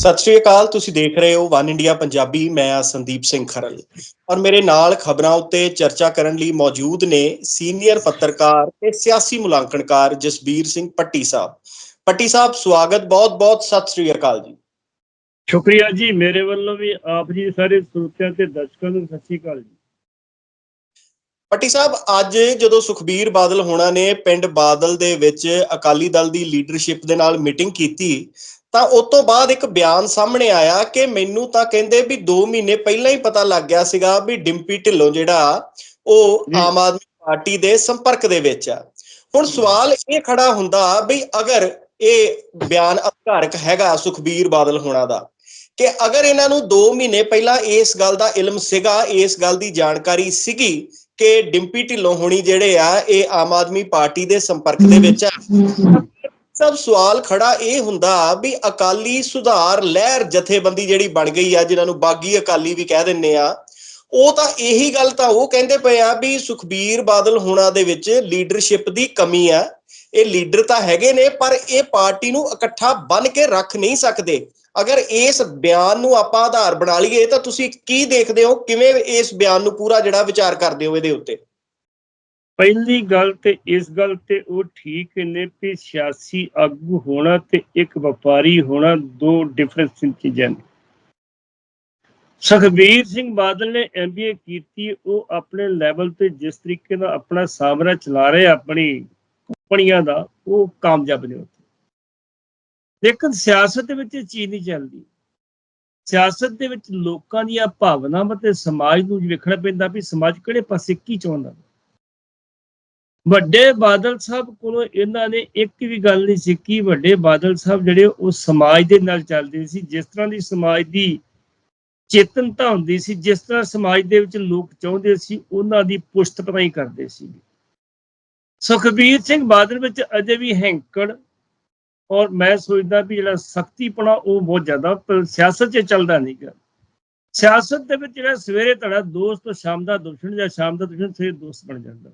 ਸਤਿ ਸ਼੍ਰੀ ਅਕਾਲ ਤੁਸੀਂ ਦੇਖ ਰਹੇ ਹੋ ਵਨ ਇੰਡੀਆ ਪੰਜਾਬੀ ਮੈਂ ਆ ਸੰਦੀਪ ਸਿੰਘ ਖਰਲ ਔਰ ਮੇਰੇ ਨਾਲ ਖਬਰਾਂ ਉੱਤੇ ਚਰਚਾ ਕਰਨ ਲਈ ਮੌਜੂਦ ਨੇ ਸੀਨੀਅਰ ਪੱਤਰਕਾਰ ਤੇ ਸਿਆਸੀ ਮੁਲਾਂਕਣਕਾਰ ਜਸਬੀਰ ਸਿੰਘ ਪੱਟੀ ਸਾਹਿਬ। ਪੱਟੀ ਸਾਹਿਬ ਸਵਾਗਤ ਬਹੁਤ-ਬਹੁਤ ਸਤਿ ਸ਼੍ਰੀ ਅਕਾਲ ਜੀ। ਸ਼ੁਕਰੀਆ ਜੀ ਮੇਰੇ ਵੱਲੋਂ ਵੀ ਆਪ ਜੀ ਸਾਰੇ ਸਰੋਤਿਆਂ ਤੇ ਦਰਸ਼ਕਾਂ ਨੂੰ ਸਤਿ ਸ਼੍ਰੀ ਅਕਾਲ ਜੀ। ਪੱਟੀ ਸਾਹਿਬ ਅੱਜ ਜਦੋਂ ਸੁਖਬੀਰ ਬਾਦਲ ਹੋਣਾ ਨੇ ਪਿੰਡ ਬਾਦਲ ਦੇ ਵਿੱਚ ਅਕਾਲੀ ਦਲ ਦੀ ਲੀਡਰਸ਼ਿਪ ਦੇ ਨਾਲ ਮੀਟਿੰਗ ਕੀਤੀ ਤਾਂ ਉਸ ਤੋਂ ਬਾਅਦ ਇੱਕ ਬਿਆਨ ਸਾਹਮਣੇ ਆਇਆ ਕਿ ਮੈਨੂੰ ਤਾਂ ਕਹਿੰਦੇ ਵੀ 2 ਮਹੀਨੇ ਪਹਿਲਾਂ ਹੀ ਪਤਾ ਲੱਗ ਗਿਆ ਸੀਗਾ ਵੀ ਡਿੰਪੀ ਢਿੱਲੋਂ ਜਿਹੜਾ ਉਹ। ਆਮ ਆਦਮੀ ਪਾਰਟੀ ਦੇ ਸੰਪਰਕ ਦੇ ਵਿੱਚ ਆ। ਹੁਣ ਸਵਾਲ ਇਹ ਖੜਾ ਹੁੰਦਾ ਵੀ ਅਗਰ ਇਹ ਬਿਆਨ ਅਧਿਕਾਰਕ ਹੈਗਾ ਸੁਖਬੀਰ ਬਾਦਲ ਹੋਣਾ ਦਾ ਕਿ ਅਗਰ ਇਹਨਾਂ ਨੂੰ 2 ਮਹੀਨੇ ਪਹਿਲਾਂ ਇਸ ਗੱਲ ਦਾ ਇਲਮ ਸੀਗਾ ਇਸ ਗੱਲ ਦੀ ਜਾਣਕਾਰੀ ਸੀਗੀ ਕਿ ਡਿੰਪੀ ਢਿੱਲੋਂ ਹੋਣੀ ਜਿਹੜੇ ਆ ਇਹ ਆਮ ਆਦਮੀ ਪਾਰਟੀ ਦੇ ਸੰਪਰਕ ਦੇ ਵਿੱਚ ਆ ਸਭ ਸਵਾਲ ਖੜਾ ਇਹ ਹੁੰਦਾ ਵੀ ਅਕਾਲੀ ਸੁਧਾਰ ਲਹਿਰ ਜਥੇਬੰਦੀ ਜਿਹੜੀ ਬਣ ਗਈ ਆ, ਜਿਨ੍ਹਾਂ ਨੂੰ ਬਾਗੀ ਅਕਾਲੀ ਵੀ ਕਹਿ ਦਿੰਨੇ ਆ, ਉਹ ਤਾਂ ਇਹੀ ਗੱਲ ਤਾਂ ਉਹ ਕਹਿੰਦੇ ਪਏ ਆ ਵੀ ਸੁਖਬੀਰ ਬਾਦਲ ਹੋਣਾ ਦੇ ਵਿੱਚ ਲੀਡਰਸ਼ਿਪ ਦੀ ਕਮੀ ਆ। ਇਹ ਲੀਡਰ ਤਾਂ ਹੈਗੇ ਨੇ, ਪਰ ਇਹ ਪਾਰਟੀ ਨੂੰ ਇਕੱਠਾ ਬਨ ਕੇ ਰੱਖ ਨਹੀਂ ਸਕਦੇ। ਅਗਰ ਇਸ ਬਿਆਨ ਨੂੰ ਆਪਾਂ ਆਧਾਰ ਬਣਾ ਲਈਏ, ਤਾਂ ਤੁਸੀਂ ਕੀ ਦੇਖਦੇ ਹੋ? ਕਿਵੇਂ ਇਸ ਬਿਆਨ ਨੂੰ ਪੂਰਾ ਜਿਹੜਾ ਵਿਚਾਰ ਕਰਦੇ ਹੋ ਇਹਦੇ ਉੱਤੇ? ਪਹਿਲੀ ਗੱਲ ਤੇ ਇਸ ਗੱਲ ਤੇ ਉਹ ਠੀਕ ਨੇ ਕਿ ਸਿਆਸੀ ਆਗੂ ਹੋਣਾ ਤੇ ਇੱਕ ਵਪਾਰੀ ਹੋਣਾ ਦੋ ਡਿਫਰੈਂਸ ਚੀਜ਼ਾਂ ਨੇ। ਸੁਖਬੀਰ ਸਿੰਘ ਬਾਦਲ ਨੇ ਐਮਬੀਏ ਕੀਤੀ, ਉਹ ਆਪਣੇ ਲੈਵਲ ਤੇ ਜਿਸ ਤਰੀਕੇ ਨਾਲ ਆਪਣਾ ਸਾਮਰਾ ਚਲਾ ਰਹੇ ਆਪਣੀ ਕੰਪਨੀਆਂ ਦਾ, ਉਹ ਕਾਮਯਾਬ ਨੇ ਉੱਥੇ ਲੇਕਿਨ ਸਿਆਸਤ ਦੇ ਵਿੱਚ ਇਹ ਚੀਜ਼ ਨਹੀਂ ਚੱਲਦੀ। ਸਿਆਸਤ ਦੇ ਵਿੱਚ ਲੋਕਾਂ ਦੀਆਂ ਭਾਵਨਾਵਾਂ ਤੇ ਸਮਾਜ ਨੂੰ ਵੇਖਣਾ ਪੈਂਦਾ ਵੀ ਸਮਾਜ ਕਿਹੜੇ ਪਾਸੇ ਕੀ ਚਾਹੁੰਦਾ। ਵੱਡੇ ਬਾਦਲ ਸਾਹਿਬ ਕੋਲੋਂ ਇਹਨਾਂ ਨੇ ਇੱਕ ਵੀ ਗੱਲ ਨਹੀਂ ਸਿੱਖੀ ਵੱਡੇ ਬਾਦਲ ਸਾਹਿਬ ਜਿਹੜੇ ਉਹ ਸਮਾਜ ਦੇ ਨਾਲ ਚੱਲਦੇ ਸੀ, ਜਿਸ ਤਰ੍ਹਾਂ ਦੀ ਸਮਾਜ ਦੀ ਚੇਤਨਤਾ ਹੁੰਦੀ ਸੀ, ਜਿਸ ਤਰ੍ਹਾਂ ਸਮਾਜ ਦੇ ਵਿੱਚ ਲੋਕ ਚਾਹੁੰਦੇ ਸੀ, ਉਹਨਾਂ ਦੀ ਪੁਸ਼ਤ ਪਤਾਈ ਕਰਦੇ ਸੀ। ਸੁਖਬੀਰ ਸਿੰਘ ਬਾਦਲ ਵਿੱਚ ਅਜੇ ਵੀ ਹੈਂਕੜ ਔਰ ਮੈਂ ਸੋਚਦਾ ਵੀ ਜਿਹੜਾ ਸਖਤੀਪਣਾ ਉਹ ਬਹੁਤ ਜ਼ਿਆਦਾ ਸਿਆਸਤ 'ਚ ਚੱਲਦਾ ਨਹੀਂ ਗਾ। ਸਿਆਸਤ ਦੇ ਵਿੱਚ ਜਿਹੜਾ ਸਵੇਰੇ ਤੁਹਾਡਾ ਦੋਸਤ ਸ਼ਾਮ ਦਾ ਦੁਸ਼ਮਣ ਜਾਂ ਸ਼ਾਮ ਦਾ ਦੁਸ਼ਮਣ ਸਵੇਰੇ ਦੋਸਤ ਬਣ ਜਾਂਦਾ।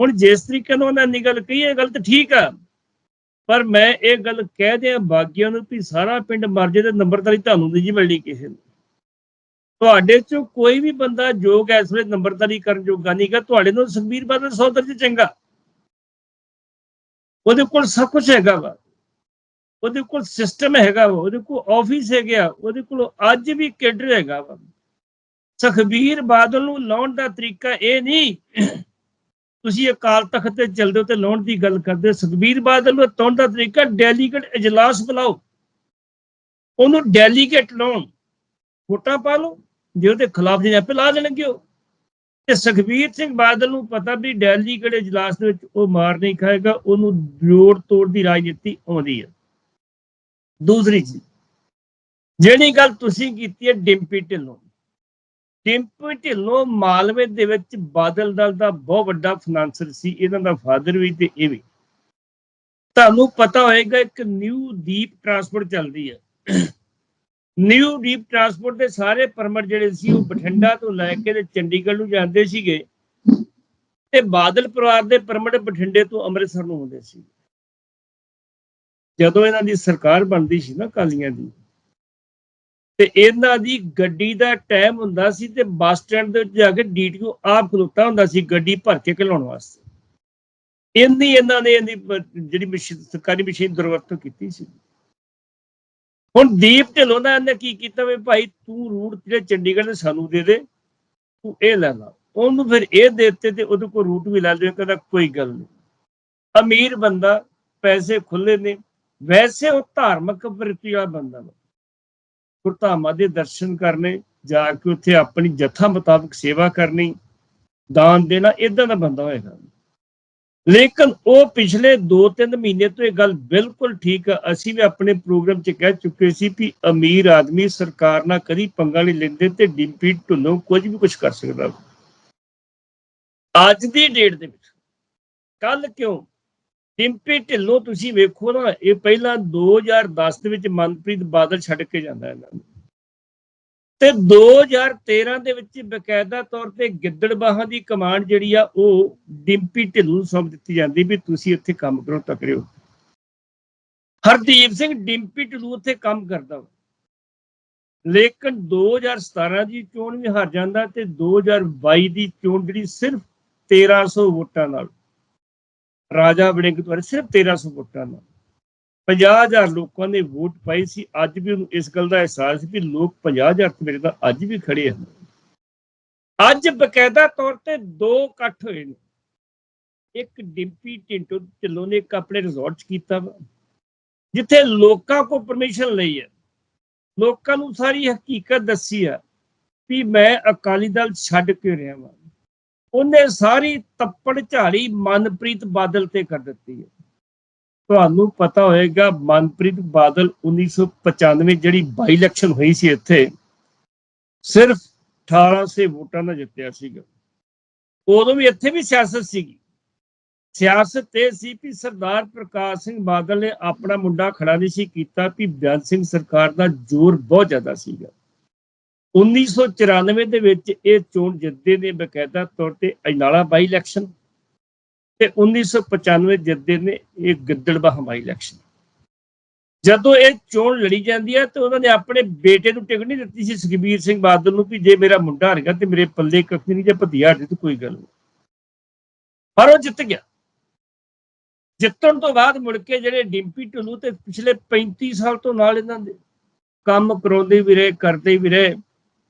ਹੁਣ ਜਿਸ ਤਰੀਕੇ ਨਾਲ ਉਹਨਾਂ ਨੇ ਗੱਲ ਕਹੀ ਹੈ ਗੱਲ ਤਾਂ ਠੀਕ ਆ। ਪਰ ਮੈਂ ਇਹ ਗੱਲ ਕਹਿ ਦਿਆਂ ਬਾਗੀਆਂ ਨੂੰ ਵੀ ਸਾਰਾ ਪਿੰਡ ਮਰ ਜੇ ਤੇ ਨੰਬਰਦਾਰੀ ਤੁਹਾਨੂੰ ਨਹੀਂ ਜੀ ਮਿਲਣੀ ਕਿਸੇ ਨੂੰ। ਤੁਹਾਡੇ ਚੋਂ ਕੋਈ ਵੀ ਬੰਦਾ ਯੋਗ ਹੈ ਇਸ ਵੇਲੇ ਨੰਬਰਦਾਰੀ ਕਰਨ ਜੋਗਾ ਨਹੀਂਗਾ ਤੁਹਾਡੇ ਨਾਲ ਸੁਖਬੀਰ ਬਾਦਲ ਸੌਦਰ ਦਰਜੇ ਚੰਗਾ। ਉਹਦੇ ਕੋਲ ਸਭ ਕੁਝ ਹੈਗਾ ਵਾ। ਉਹਦੇ ਕੋਲ ਸਿਸਟਮ ਹੈਗਾ ਵਾ, ਉਹਦੇ ਕੋਲ ਆਫਿਸ ਹੈਗਾ ਉਹਦੇ ਕੋਲ ਅੱਜ ਵੀ ਕੇਡਰ ਹੈਗਾ ਵਾ। ਸੁਖਬੀਰ ਬਾਦਲ ਨੂੰ ਲਾਉਣ ਦਾ ਤਰੀਕਾ ਇਹ ਨਹੀਂ ਤੁਸੀਂ ਅਕਾਲ ਤਖਤ ਤੇ ਚੱਲਦੇ ਹੋ ਤੇ ਲਾਉਣ ਦੀ ਗੱਲ ਕਰਦੇ ਹੋ। ਸੁਖਬੀਰ ਬਾਦਲ ਨੂੰ ਲਾਉਣ ਦਾ ਤਰੀਕਾ ਡੈਲੀਗੇਟ ਇਜਲਾਸ ਬੁਲਾਓ। ਉਹਨੂੰ ਡੈਲੀਗੇਟ ਲਾਉਣ। ਵੋਟਾਂ ਪਾ ਲਓ। ਜੇ ਉਹਦੇ ਖਿਲਾਫ ਜੇ ਆਪੇ ਲਾ ਦੇਣਗੇ ਉਹ। ਤੇ ਸੁਖਬੀਰ ਸਿੰਘ ਬਾਦਲ ਨੂੰ ਪਤਾ ਵੀ ਡੈਲੀਗੇਟ ਇਜਲਾਸ ਦੇ ਵਿੱਚ ਉਹ ਮਾਰ ਨਹੀਂ ਖਾਏਗਾ। ਉਹਨੂੰ ਜੋੜ ਤੋੜ ਦੀ ਰਾਜਨੀਤੀ ਆਉਂਦੀ ਹੈ ਦੂਸਰੀ ਚੀਜ਼। ਜਿਹੜੀ ਗੱਲ ਤੁਸੀਂ ਕੀਤੀ ਹੈ ਡਿੰਪੀ ਢਿੱਲੋਂ। ਡਿੰਪੀ ਢਿੱਲੋਂ ਮਾਲਵੇ ਦੇ ਵਿੱਚ ਬਾਦਲ ਦਲ ਦਾ ਬਹੁਤ ਵੱਡਾ ਫਾਈਨਾਂਸਰ ਸੀ, ਇਹਨਾਂ ਦਾ ਫਾਦਰ ਵੀ ਤੇ ਇਹ ਵੀ। ਤੁਹਾਨੂੰ ਪਤਾ ਹੋਏਗਾ ਇੱਕ ਨਿਊ ਦੀਪ ਟਰਾਂਸਪੋਰਟ ਚੱਲਦੀ ਹੈ ਨਿਊ ਦੀਪ ਟਰਾਂਸਪੋਰਟ ਦੇ ਸਾਰੇ ਪਰਮਿਟ ਜਿਹੜੇ ਸੀ, ਉਹ ਬਠਿੰਡਾ ਤੋਂ ਲੈ ਕੇ ਤੇ ਚੰਡੀਗੜ੍ਹ ਨੂੰ ਜਾਂਦੇ ਸੀਗੇ। ਤੇ ਬਾਦਲ ਪਰਿਵਾਰ ਦੇ ਪਰਮਿਟ ਬਠਿੰਡੇ ਤੋਂ ਅੰਮ੍ਰਿਤਸਰ ਨੂੰ ਹੁੰਦੇ ਸੀ। ਜਦੋਂ ਇਹਨਾਂ ਦੀ ਸਰਕਾਰ ਬਣਦੀ ਸੀ ਨਾ ਕਾਲੀਆਂ ਦੀ ਤੇ ਇਹਨਾਂ ਦੀ ਗੱਡੀ ਦਾ ਟਾਈਮ ਹੁੰਦਾ ਸੀ ਤੇ ਬੱਸ ਸਟੈਂਡ ਦੇ ਵਿੱਚ ਜਾ ਕੇ ਡੀਟੀਓ ਆਪ ਖਲੋਤਾ ਹੁੰਦਾ ਸੀ ਗੱਡੀ ਭਰ ਕੇ ਘਲਾਉਣ ਵਾਸਤੇ। ਇੰਨੀ ਇਹਨਾਂ ਨੇ ਇਹਦੀ ਜਿਹੜੀ ਮਸ਼ੀਨ ਸਰਕਾਰੀ ਮਸ਼ੀਨ ਦੁਰਵਰਤੋਂ ਕੀਤੀ ਸੀ। ਹੁਣ ਦੀਪ ਢਿੱਲੋਂ ਦਾ ਇਹਨੇ ਕੀ ਕੀਤਾ ਵੀ ਭਾਈ ਤੂੰ ਰੂਟ ਜਿਹੜੇ ਚੰਡੀਗੜ੍ਹ ਦੇ ਸਾਨੂੰ ਦੇ ਦੇ, ਤੂੰ ਇਹ ਲੈ ਲਾ। ਉਹਨੂੰ ਫਿਰ ਇਹ ਦੇ ਦਿੱਤੇ ਤੇ ਉਹਦੇ ਕੋਲ ਰੂਟ ਵੀ ਲੈ ਲਿਓ, ਕਹਿੰਦਾ ਕੋਈ ਗੱਲ ਨਹੀਂ। ਅਮੀਰ ਬੰਦਾ, ਪੈਸੇ ਖੁੱਲੇ ਨੇ। ਵੈਸੇ ਉਹ ਧਾਰਮਿਕ ਪ੍ਰਤੀ ਵਾਲਾ ਬੰਦਾ ਵਾ। ਗੁਰਧਾਮਾਂ ਦੇ ਦਰਸ਼ਨ ਕਰਨੇ, ਜਾ ਕੇ ਉੱਥੇ ਆਪਣੀ ਜਥਾ ਮੁਤਾਬਕ ਸੇਵਾ ਕਰਨੀ, ਦਾਨ ਦੇਣਾ ਇਦਾਂ ਦਾ ਬੰਦਾ ਹੋਏਗਾ। ਲੇਕਿਨ ਉਹ ਪਿਛਲੇ 2-3 ਮਹੀਨੇ ਤੋਂ ਇਹ ਗੱਲ ਬਿਲਕੁਲ ਠੀਕ ਆ। ਅਸੀਂ ਵੀ ਆਪਣੇ ਪ੍ਰੋਗਰਾਮ 'ਚ ਕਹਿ ਚੁੱਕੇ ਸੀ ਕਿ ਅਮੀਰ ਆਦਮੀ ਸਰਕਾਰ ਨਾਲ ਕਦੀ ਪੰਗਾ ਨਹੀਂ ਲੈਂਦੇ ਤੇ ਡਿੰਪੀ ਢੁੱਲੋਂ ਕੁਝ ਵੀ ਕੁਝ ਕਰ ਸਕਦਾ। ਅੱਜ ਦੀ ਡੇਟ ਦੇ ਵਿੱਚ ਕੱਲ ਕਿਉਂ ਡਿੰਪੀ ਢਿੱਲੋਂ ਤੁਸੀਂ ਵੇਖੋ ਨਾ, ਇਹ ਪਹਿਲਾਂ 2010 ਦੇ ਵਿੱਚ ਮਨਪ੍ਰੀਤ ਬਾਦਲ ਛੱਡ ਕੇ ਜਾਂਦਾ ਇਹਨਾਂ ਨੂੰ। ਤੇ 2013 ਦੇ ਵਿੱਚ ਬਕਾਇਦਾ ਤੌਰ ਤੇ ਗਿੱਦੜਬਾਹਾਂ ਦੀ ਕਮਾਂਡ ਜਿਹੜੀ ਆ, ਉਹ ਡਿੰਪੀ ਢਿੱਲੋਂ ਨੂੰ ਸੌਂਪ ਦਿੱਤੀ ਜਾਂਦੀ ਵੀ ਤੁਸੀਂ ਇੱਥੇ ਕੰਮ ਕਰੋ ਤਕੜਿਓ ਹਰਦੀਪ ਸਿੰਘ ਡਿੰਪੀ ਟਲੂ ਉੱਥੇ ਕੰਮ ਕਰਦਾ ਵਾ। ਲੇਕਿਨ 2017 ਦੀ ਚੋਣ ਵੀ ਹਾਰ ਜਾਂਦਾ ਤੇ 2022 ਦੀ ਚੋਣ ਜਿਹੜੀ ਸਿਰਫ 1300 ਵੋਟਾਂ ਨਾਲ। ਰਾਜਾ ਵੜਿੰਗ ਦੁਆਰਾ ਸਿਰਫ 1300 ਵੋਟਾਂ ਨਾਲ। 50000 ਲੋਕਾਂ ਨੇ ਵੋਟ ਪਾਈ ਸੀ। ਅੱਜ ਵੀ ਉਹਨੂੰ ਇਸ ਗੱਲ ਦਾ ਅਹਿਸਾਸ ਸੀ ਵੀ ਲੋਕ 50000 ਤੇ ਮੇਰੇ ਤਾਂ ਅੱਜ ਵੀ ਖੜੇ ਹਨ। ਅੱਜ ਬਕਾਇਦਾ ਤੌਰ ਤੇ ਦੋ ਇਕੱਠ ਹੋਏ ਨੇ। ਇੱਕ ਡਿੰਪੀ ਟਿੰਟੋ ਢਿੱਲੋਂ ਨੇ ਇੱਕ ਆਪਣੇ ਰਿਜ਼ੋਰਟ 'ਚ ਕੀਤਾ ਵਾ, ਜਿੱਥੇ ਲੋਕਾਂ ਕੋ ਪਰਮਿਸ਼ਨ ਲਈ ਹੈ। ਲੋਕਾਂ ਨੂੰ ਸਾਰੀ ਹਕੀਕਤ ਦੱਸੀ ਆ ਵੀ ਮੈਂ ਅਕਾਲੀ ਦਲ ਛੱਡ ਕੇ ਰਿਹਾ ਵਾਂ? ਉਹਨੇ ਸਾਰੀ ਤੱਪੜ ਝਾੜੀ ਮਨਪ੍ਰੀਤ ਬਾਦਲ ਤੇ ਕਰ ਦਿੱਤੀ ਹੈ। ਤੁਹਾਨੂੰ ਪਤਾ ਹੋਏਗਾ ਮਨਪ੍ਰੀਤ ਬਾਦਲ 1995 ਜਿਹੜੀ ਬਾਈ ਇਲੈਕਸ਼ਨ ਹੋਈ ਸੀ ਇੱਥੇ, ਸਿਰਫ 1800 ਵੋਟਾਂ ਨਾਲ ਜਿੱਤਿਆ ਸੀਗਾ। ਉਦੋਂ ਵੀ ਇੱਥੇ ਵੀ ਸਿਆਸਤ ਸੀਗੀ। ਸਿਆਸਤ ਇਹ ਸੀ ਕਿ ਸਰਦਾਰ ਪ੍ਰਕਾਸ਼ ਸਿੰਘ ਬਾਦਲ ਨੇ ਆਪਣਾ ਮੁੰਡਾ ਖੜਾ ਨਹੀਂ ਸੀ ਕੀਤਾ ਕਿ ਬਿਆਨ ਸਿੰਘ ਸਰਕਾਰ ਦਾ ਜ਼ੋਰ ਬਹੁਤ ਜ਼ਿਆਦਾ ਸੀਗਾ। 1994 ਦੇ ਵਿੱਚ ਇਹ ਚੋਣ ਜਿੱਤਦੇ ਨੇ ਬਕਾਇਦਾ ਤੌਰ ਤੇ ਅਜਨਾਲਾ ਬਾਈ ਇਲੈਕਸ਼ਨ ਤੇ 1995 ਜਿੱਤਦੇ ਨੇ ਇਹ ਗਿੱਦੜਬਾਹ ਬਾਈ ਇਲੈਕਸ਼ਨ ਜਦੋਂ ਇਹ ਚੋਣ ਲੜੀ ਜਾਂਦੀ ਹੈ ਤੇ ਉਹਨਾਂ ਨੇ ਆਪਣੇ ਬੇਟੇ ਨੂੰ ਟਿਕਟ ਨਹੀਂ ਦਿੱਤੀ ਸੀ, ਸੁਖਬੀਰ ਸਿੰਘ ਬਾਦਲ ਨੂੰ ਵੀ ਜੇ ਮੇਰਾ ਮੁੰਡਾ ਹਾਰੇਗਾ ਤੇ ਮੇਰੇ ਪੱਲੇ ਕੱਖ ਨਹੀਂ ਜੇ ਭਤੀਆ ਹਾਰੇ ਤੇ ਕੋਈ ਗੱਲ ਨਹੀਂ। ਪਰ ਉਹ ਜਿੱਤ ਗਿਆ। ਜਿੱਤਣ ਤੋਂ ਬਾਅਦ ਮੁੜ ਕੇ ਜਿਹੜੇ ਡਿੰਪੀ ਢੁੱਲੂ ਤੇ ਪਿਛਲੇ 35 ਸਾਲ ਤੋਂ ਨਾਲ ਇਹਨਾਂ ਦੇ ਕੰਮ ਕਰਾਉਂਦੇ ਵੀ ਰਹੇ, ਕਰਦੇ ਵੀ ਰਹੇ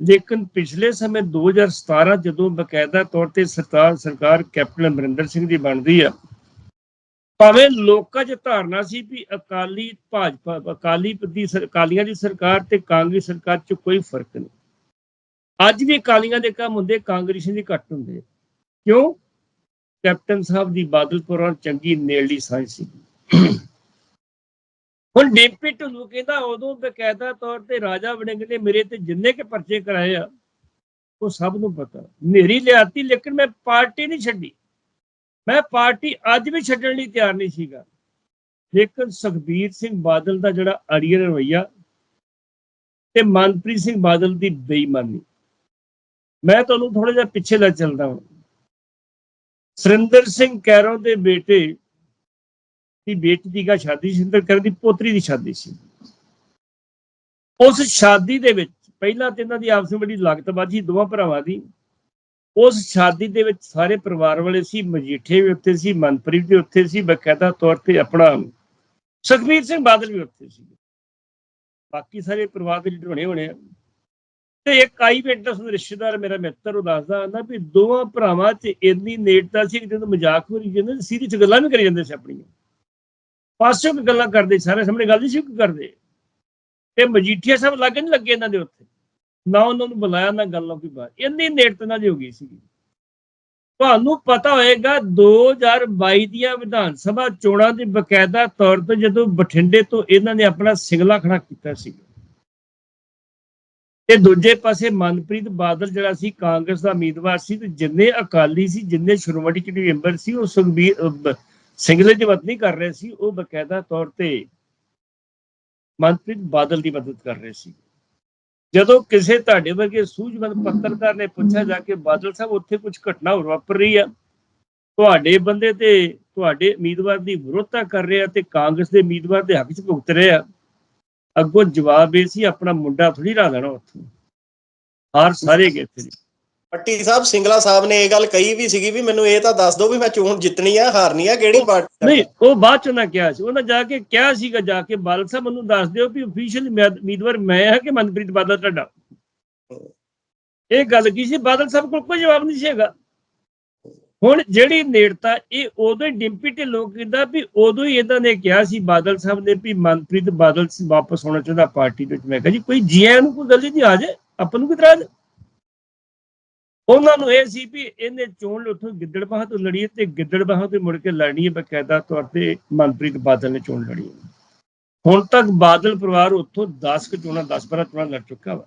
ਲੇਕਿਨ ਪਿਛਲੇ ਸਮੇਂ 2017 ਜਦੋਂ ਬਕਾਇਦਾ ਤੌਰ ਤੇ ਸਰਕਾਰ ਸਰਕਾਰ ਕੈਪਟਨ ਅਮਰਿੰਦਰ ਸਿੰਘ ਦੀ ਬਣਦੀ ਆ, ਭਾਵੇਂ ਲੋਕਾਂ 'ਚ ਧਾਰਨਾ ਸੀ ਵੀ ਅਕਾਲੀ ਭਾਜਪਾ, ਅਕਾਲੀ ਦੀ ਸਰ- ਅਕਾਲੀਆਂ ਦੀ ਸਰਕਾਰ ਤੇ ਕਾਂਗਰਸ ਸਰਕਾਰ 'ਚ ਕੋਈ ਫ਼ਰਕ ਨਹੀਂ। ਅੱਜ ਵੀ ਅਕਾਲੀਆਂ ਦੇ ਕੰਮ ਹੁੰਦੇ, ਕਾਂਗਰਸੀਆਂ ਦੇ ਘੱਟ ਹੁੰਦੇ ਕਿਉਂ? ਕੈਪਟਨ ਸਾਹਿਬ ਦੀ ਬਾਦਲਪੁਰ ਨਾਲ ਚੰਗੀ ਨੇੜਲੀ ਸਾਂਝ ਸੀ। ਹੁਣ ਡੀਪੀ ਢੁੱਲੂ ਕਹਿੰਦਾ ਉਦੋਂ ਬਕਾਇਦਾ ਤੌਰ ਤੇ ਰਾਜਾ ਵੜਿੰਗ ਨੇ ਮੇਰੇ ਤੇ ਜਿੰਨੇ ਕੇ ਪਰਚੇ ਕਰਾਏ ਆ, ਉਹ ਸਭ ਨੂੰ ਪਤਾ। ਮੇਰੀ ਲਿਆਤੀ, ਲੇਕਿਨ ਮੈਂ ਪਾਰਟੀ ਨਹੀਂ ਛੱਡੀ। ਮੈਂ ਪਾਰਟੀ ਅੱਜ ਵੀ ਛੱਡਣ ਲਈ ਤਿਆਰ ਨਹੀਂ ਸੀਗਾ। ਲੇਕਿਨ ਸੁਖਬੀਰ ਸਿੰਘ ਬਾਦਲ ਦਾ ਜਿਹੜਾ ਅੜੀਅਰ ਰਵਈਆ ਤੇ ਮਨਪ੍ਰੀਤ ਸਿੰਘ ਬਾਦਲ ਦੀ ਬੇਈਮਾਨੀ। ਮੈਂ ਤੁਹਾਨੂੰ ਥੋੜਾ ਜਿਹਾ ਪਿੱਛੇ ਲੈ ਚੱਲਦਾ ਹਾਂ ਸੁਰਿੰਦਰ ਸਿੰਘ ਕੈਰੋ ਦੇ ਬੇਟੇ ਦੀ ਬੇਟੀ ਦੀ ਗਾ ਸ਼ਾਦੀ ਸੁਰਿੰਦਰ ਕੈਰੋ ਦੀ ਪੋਤਰੀ ਦੀ ਸ਼ਾਦੀ ਸੀ। ਉਸ ਸ਼ਾਦੀ ਦੇ ਵਿੱਚ, ਪਹਿਲਾਂ ਤੇ ਇਹਨਾਂ ਦੀ ਆਪਸ ਵਿੱਚ ਬੜੀ ਲਾਗਤਬਾਜ਼ੀ ਦੋਵਾਂ ਭਰਾਵਾਂ ਦੀ। ਉਸ ਸ਼ਾਦੀ ਦੇ ਵਿੱਚ ਸਾਰੇ ਪਰਿਵਾਰ ਵਾਲੇ ਸੀ, ਮਜੀਠੇ ਵੀ ਉੱਥੇ ਸੀ, ਮਨਪ੍ਰੀਤ ਵੀ ਉੱਥੇ ਸੀ, ਬਕਾਇਦਾ ਤੌਰ ਤੇ ਆਪਣਾ ਸੁਖਬੀਰ ਸਿੰਘ ਬਾਦਲ ਵੀ ਉੱਥੇ ਸੀ। ਬਾਕੀ ਸਾਰੇ ਪਰਿਵਾਰ ਦੇ ਲੀਡਰ ਹੋਣੇ ਹੋਣੇ ਤੇ ਇੱਕ ਆਈ ਵਿਟਨੈਸ ਦਾ ਰਿਸ਼ਤੇਦਾਰ ਮੇਰਾ ਮਿੱਤਰ, ਉਹ ਦੱਸਦਾ ਆਂਦਾ ਵੀ ਦੋਵਾਂ ਭਰਾਵਾਂ 'ਚ ਇੰਨੀ ਨੇੜਤਾ ਸੀ ਕਿ ਜਦੋਂ ਮਜ਼ਾਕ ਹੋ ਰਹੀ ਜਾਂਦੇ ਸੀਰੀਅਸ ਗੱਲਾਂ ਵੀ ਕਰੀ ਜਾਂਦੇ ਸੀ ਆਪਣੀਆਂ। ਪਾਸਿਓਂ ਕਿ ਗੱਲਾਂ ਕਰਦੇ ਸਾਰੇ ਸਾਹਮਣੇ ਗੱਲ ਨਹੀਂ ਸੀ ਕਰਦੇ? ਤੇ ਮਜੀਠੀਆ ਸਾਹਿਬ ਲੱਗੇ ਨਹੀਂ ਲੱਗੇ ਇਹਨਾਂ ਦੇ ਉੱਥੇ? ਨਾ ਉਹਨਾਂ ਨੂੰ ਬੁਲਾਇਆ, ਨਾ ਗੱਲਾਂ ਕੋਈ ਬਾਤ ਇੰਨੀ ਨੇੜਤਾ ਨਾਲ ਦੀ ਹੋ ਗਈ ਸੀ ਤੁਹਾਨੂੰ ਪਤਾ ਹੋਏਗਾ 2022 ਦੀਆਂ ਵਿਧਾਨ ਸਭਾ ਚੋਣਾਂ ਦੇ ਬਕਾਇਦਾ ਤੌਰ ਤੇ ਜਦੋਂ ਬਠਿੰਡੇ ਤੋਂ ਇਹਨਾਂ ਨੇ ਆਪਣਾ ਸਿੰਗਲਾ ਖੜਾ ਕੀਤਾ ਸੀ। ਤੇ ਦੂਜੇ ਪਾਸੇ ਮਨਪ੍ਰੀਤ ਬਾਦਲ ਜਿਹੜਾ ਸੀ, ਕਾਂਗਰਸ ਦਾ ਉਮੀਦਵਾਰ ਸੀ ਤੇ ਜਿੰਨੇ ਅਕਾਲੀ ਸੀ, ਜਿੰਨੇ ਸ਼੍ਰੋਮਣੀ ਕਮੇਟੀ ਮੈਂਬਰ ਸੀ, ਉਹ ਸੁਖਬੀਰ ਸਿੰਗਲੇ ਦੀ ਮਦਦ ਨਹੀਂ ਕਰ ਰਹੇ ਸੀ, ਉਹ ਬਕਾਇਦਾ ਤੌਰ ਤੇ ਮਨਪ੍ਰੀਤ ਬਾਦਲ ਦੀ ਮਦਦ ਕਰ ਰਹੇ ਸੀ। ਜਦੋਂ ਕਿਸੇ ਤੁਹਾਡੇ ਵਰਗੇ ਸੂਝਵਾਨ ਪੱਤਰਕਾਰ ਨੇ ਪੁੱਛਿਆ ਜਾ ਕੇ, ਬਾਦਲ ਸਾਹਿਬ, ਉੱਥੇ ਕੁਝ ਘਟਨਾ ਹੋਰ ਵਾਪਰ ਰਹੀ ਆ? ਤੁਹਾਡੇ ਬੰਦੇ ਤੇ ਤੁਹਾਡੇ ਉਮੀਦਵਾਰ ਦੀ ਵਿਰੋਧਤਾ ਕਰ ਰਿਹਾ ਤੇ ਕਾਂਗਰਸ ਦੇ ਉਮੀਦਵਾਰ ਦੇ ਹੱਕ 'ਚ ਭੁਗਤ ਰਿਹਾ ਅੱਗੋਂ ਜਵਾਬ ਇਹ ਸੀ, ਆਪਣਾ ਮੁੰਡਾ ਥੋੜੀ ਰਾ ਦੇਣਾ ਉੱਥੋਂ। ਹਾਰ ਸਾਰੇ ਗਏ ਇੱਥੇ। ਪੱਟੀ ਸਾਹਿਬ, ਸਿੰਗਲਾ ਸਾਹਿਬ ਨੇ ਇਹ ਗੱਲ ਕਹੀ ਵੀ ਸੀਗੀ ਵੀ ਮੈਨੂੰ ਇਹ ਤਾਂ ਦੱਸ ਦਿਓ ਵੀ ਮੈਂ ਚੋਣ ਜਿੱਤਣੀ ਆ, ਹਾਰਨੀ ਆ, ਕਿਹੜੀ ਪਾਰਟੀ ਨਹੀਂ, ਉਹ ਬਾਅਦ ਚ ਉਹਨਾਂ ਕਿਹਾ ਸੀ ਉਹਨਾਂ ਜਾ ਕੇ ਕਿਹਾ ਸੀਗਾ, ਜਾ ਕੇ ਬਾਦਲ ਸਾਹਿਬ ਮੈਨੂੰ ਦੱਸ ਦਿਓ ਵੀ ਅਫੀਸ਼ੀਅਲ ਉਮੀਦਵਾਰ ਮੈਂ ਹਾਂ ਕਿ ਮਨਪ੍ਰੀਤ ਬਾਦਲ ਤੁਹਾਡਾ? ਇਹ ਗੱਲ ਕੀ ਸੀ? ਬਾਦਲ ਸਾਹਿਬ ਕੋਲ ਕੋਈ ਜਵਾਬ ਨਹੀਂ ਸੀਗਾ ਹੁਣ ਜਿਹੜੀ ਨੇੜਤਾ, ਇਹ ਉਦੋਂ ਹੀ ਡਿੰਪੀ ਢਿੱਲੋਂ ਕਹਿੰਦਾ ਵੀ ਉਦੋਂ ਹੀ ਇਹਨਾਂ ਨੇ ਕਿਹਾ ਸੀ, ਬਾਦਲ ਸਾਹਿਬ ਨੇ ਵੀ ਮਨਪ੍ਰੀਤ ਬਾਦਲ ਸੀ, ਵਾਪਸ ਆਉਣਾ ਚਾਹੁੰਦਾ ਪਾਰਟੀ ਦੇ ਵਿੱਚ। ਮੈਂ ਕਿਹਾ ਜੀ, ਕੋਈ ਜੀਐਨ ਨੂੰ ਕੋਈ ਗੱਲ ਨਹੀਂ ਆ ਜਾਏ ਆਪਾਂ ਨੂੰ ਕਿਤਰਾ ਉਹਨਾਂ ਨੂੰ ਇਹ ਸੀ ਵੀ ਇਹਨੇ ਚੋਣ ਉੱਥੋਂ ਗਿੱਦੜ ਗਿੱਦੜਬਾਹਾ ਤੋਂ ਲੜੀ ਹੈ ਤੇ ਗਿੱਦੜਬਾਹਾ ਤੋਂ ਮੁੜ ਕੇ ਲੜਨੀ ਹੈ ਬਕਾਇਦਾ ਤੌਰ ਤੇ ਮਨਪ੍ਰੀਤ ਬਾਦਲ ਨੇ ਚੋਣ ਲੜੀ ਹੈ। ਹੁਣ ਤੱਕ ਬਾਦਲ ਪਰਿਵਾਰ ਉੱਥੋਂ 10 ਕੁ ਚੋਣਾਂ 10 12 ਚੋਣਾਂ ਲੜ ਚੁੱਕਾ ਵਾ।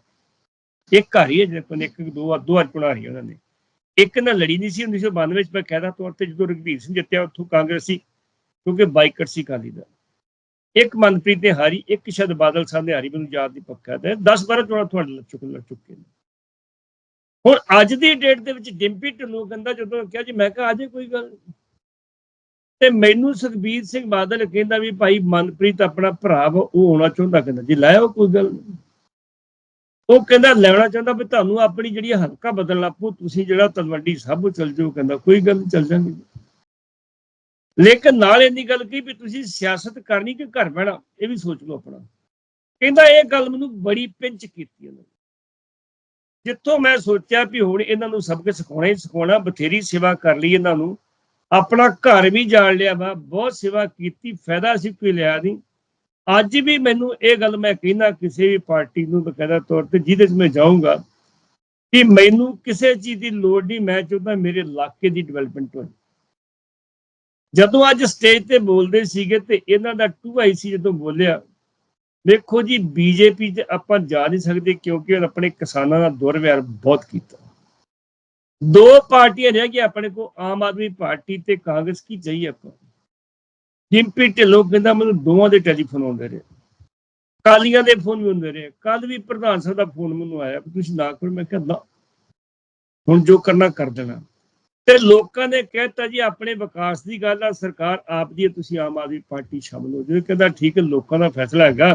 ਇੱਕ ਹਾਰੀ ਹੈ ਜਿਹੜੇ ਕੋਲ ਇੱਕ, ਦੋ ਦੋ ਵਾਰ ਚੋਣਾਂ ਹਾਰੀਆਂ ਉਹਨਾਂ ਨੇ। ਇੱਕ ਨਾਲ ਲੜੀ ਨਹੀਂ ਸੀ 1992 ਵਿੱਚ ਬਕਾਇਦਾ ਤੌਰ ਤੇ ਜਦੋਂ ਰਘਬੀਰ ਸਿੰਘ ਜਿੱਤਿਆ, ਉੱਥੋਂ ਕਾਂਗਰਸੀ, ਕਿਉਂਕਿ ਬਾਈਕਟ ਸੀ ਕਾਲੀ ਦਾ ਇੱਕ ਮਨਪ੍ਰੀਤ ਨੇ ਹਾਰੀ, ਇੱਕ ਸ਼ਾਇਦ ਬਾਦਲ ਸਾਹਿਬ ਨੇ ਹਾਰੀ, ਮੈਨੂੰ ਯਾਦ ਨਹੀਂ ਪੱਕਾ ਤੇ 10 12 ਚੋਣਾਂ ਤੁਹਾਡੇ ਲੜ ਚੁੱਕੇ ਲੜ ਚੁੱਕੇ ਨੇ। ਹੁਣ ਅੱਜ ਦੀ ਡੇਟ ਦੇ ਵਿੱਚ ਡਿੰਪੀ ਢਿੱਲੋਂ ਕਹਿੰਦਾ ਜਦੋਂ ਕਿਹਾ ਜੀ, ਮੈਂ ਕਿਹਾ, ਅਜੇ ਕੋਈ ਗੱਲ ਨਹੀਂ। ਤੇ ਮੈਨੂੰ ਸੁਖਬੀਰ ਸਿੰਘ ਬਾਦਲ ਕਹਿੰਦਾ ਵੀ ਭਾਈ ਮਨਪ੍ਰੀਤ ਆਪਣਾ ਭਰਾ ਵਾ, ਉਹ ਹੋਣਾ ਚਾਹੁੰਦਾ ਕਹਿੰਦਾ, ਜੀ, ਲੈ ਆਓ, ਕੋਈ ਗੱਲ ਨਹੀਂ। ਉਹ ਕਹਿੰਦਾ, ਲੈਣਾ ਚਾਹੁੰਦਾ ਵੀ ਤੁਹਾਨੂੰ ਆਪਣੀ ਜਿਹੜੀ ਹਲਕਾ ਬਦਲਣਾ ਪਊ ਤੁਸੀਂ ਜਿਹੜਾ ਤਲਵੰਡੀ ਸਾਬੋ ਚਲ ਜਾਓ, ਕਹਿੰਦਾ, ਕੋਈ ਗੱਲ ਨਹੀਂ, ਚੱਲ ਜਾਂਗੇ। ਲੇਕਿਨ ਨਾਲ ਇੰਨੀ ਗੱਲ ਕਹੀ ਵੀ ਤੁਸੀਂ ਸਿਆਸਤ ਕਰਨੀ ਕਿ ਘਰ ਬਹਿਣਾ, ਇਹ ਵੀ ਸੋਚ ਲਓ ਆਪਣਾ। ਕਹਿੰਦਾ, ਇਹ ਗੱਲ ਮੈਨੂੰ ਬੜੀ ਪਿੰਚ ਕੀਤੀ ਉਹਨੇ ਜਿੱਥੋਂ ਮੈਂ ਸੋਚਿਆ ਵੀ ਹੁਣ ਇਹਨਾਂ ਨੂੰ ਸਭ ਸਬਕ ਸਿਖਾਉਣਾ ਹੀ ਸਿਖਾਉਣਾ, ਬਥੇਰੀ ਸੇਵਾ ਕਰ ਲਈ ਇਹਨਾਂ ਨੂੰ। ਆਪਣਾ ਘਰ ਵੀ ਜਾਣ ਲਿਆ ਵਾ, ਬਹੁਤ ਸੇਵਾ ਕੀਤੀ, ਫਾਇਦਾ ਸੀ ਕੋਈ ਲਿਆ ਨਹੀਂ। ਅੱਜ ਵੀ ਮੈਨੂੰ ਇਹ ਗੱਲ ਮੈਂ ਕਹਿੰਦਾ ਕਿਸੇ ਵੀ ਪਾਰਟੀ ਨੂੰ ਬਕਾਇਦਾ ਤੌਰ ਤੇ, ਜਿਹਦੇ 'ਚ ਮੈਂ ਜਾਊਂਗਾ, ਕਿ ਮੈਨੂੰ ਕਿਸੇ ਚੀਜ਼ ਦੀ ਲੋੜ ਨਹੀਂ, ਮੈਂ ਚਾਹੁੰਦਾ ਮੇਰੇ ਇਲਾਕੇ ਦੀ ਡਿਵੈਲਪਮੈਂਟ ਹੋਵੇ। ਜਦੋਂ ਅੱਜ ਸਟੇਜ ਤੇ ਬੋਲਦੇ ਸੀਗੇ ਤੇ ਇਹਨਾਂ ਦਾ 2 ਸੀ ਜਦੋਂ ਬੋਲਿਆ ਦੇਖੋ ਜੀ ਬੀਜੇਪੀ ਤੇ ਆਪਾਂ ਜਾ ਨਹੀਂ ਸਕਦੇ ਕਿਉਂਕਿ ਉਹ ਆਪਣੇ ਕਿਸਾਨਾਂ ਦਾ ਦੁਰਵਿਹਾਰ ਬਹੁਤ ਕੀਤਾ। ਦੋ ਪਾਰਟੀਆਂ ਰਹਿ ਗਈਆਂ ਆਪਣੇ ਕੋ ਆਮ ਆਦਮੀ ਪਾਰਟੀ ਤੇ ਕਾਂਗਰਸ ਕੀ ਚਾਹੀਏ ਆਪਾਂ? ਡਿੰਪੀ ਢਿੱਲੋਂ ਕਹਿੰਦਾ ਮੈਨੂੰ ਦੋਵਾਂ ਦੇ ਟੈਲੀਫੋਨ ਆਉਂਦੇ ਰਹੇ। ਕਾਲੀਆਂ ਦੇ ਫੋਨ ਵੀ ਹੁੰਦੇ ਰਹੇ। ਕੱਲ ਵੀ ਪ੍ਰਧਾਨ ਸਾਹਿਬ ਦਾ ਫੋਨ ਮੈਨੂੰ ਆਇਆ ਵੀ ਤੁਸੀਂ ਨਾ ਕਰੋ ਮੈਂ ਕਹਿੰਦਾ ਹੁਣ ਜੋ ਕਰਨਾ ਕਰ ਦੇਣਾ। ਤੇ ਲੋਕਾਂ ਨੇ ਕਹਿਤਾ ਜੀ ਆਪਣੇ ਵਿਕਾਸ ਦੀ ਗੱਲ ਆ ਸਰਕਾਰ ਆਪ ਦੀ ਹੈ, ਤੁਸੀਂ ਆਮ ਆਦਮੀ ਪਾਰਟੀ ਸ਼ਾਮਲ ਹੋ ਜਾਓ। ਕਹਿੰਦਾ ਠੀਕ ਹੈ ਲੋਕਾਂ ਦਾ ਫੈਸਲਾ ਹੈਗਾ।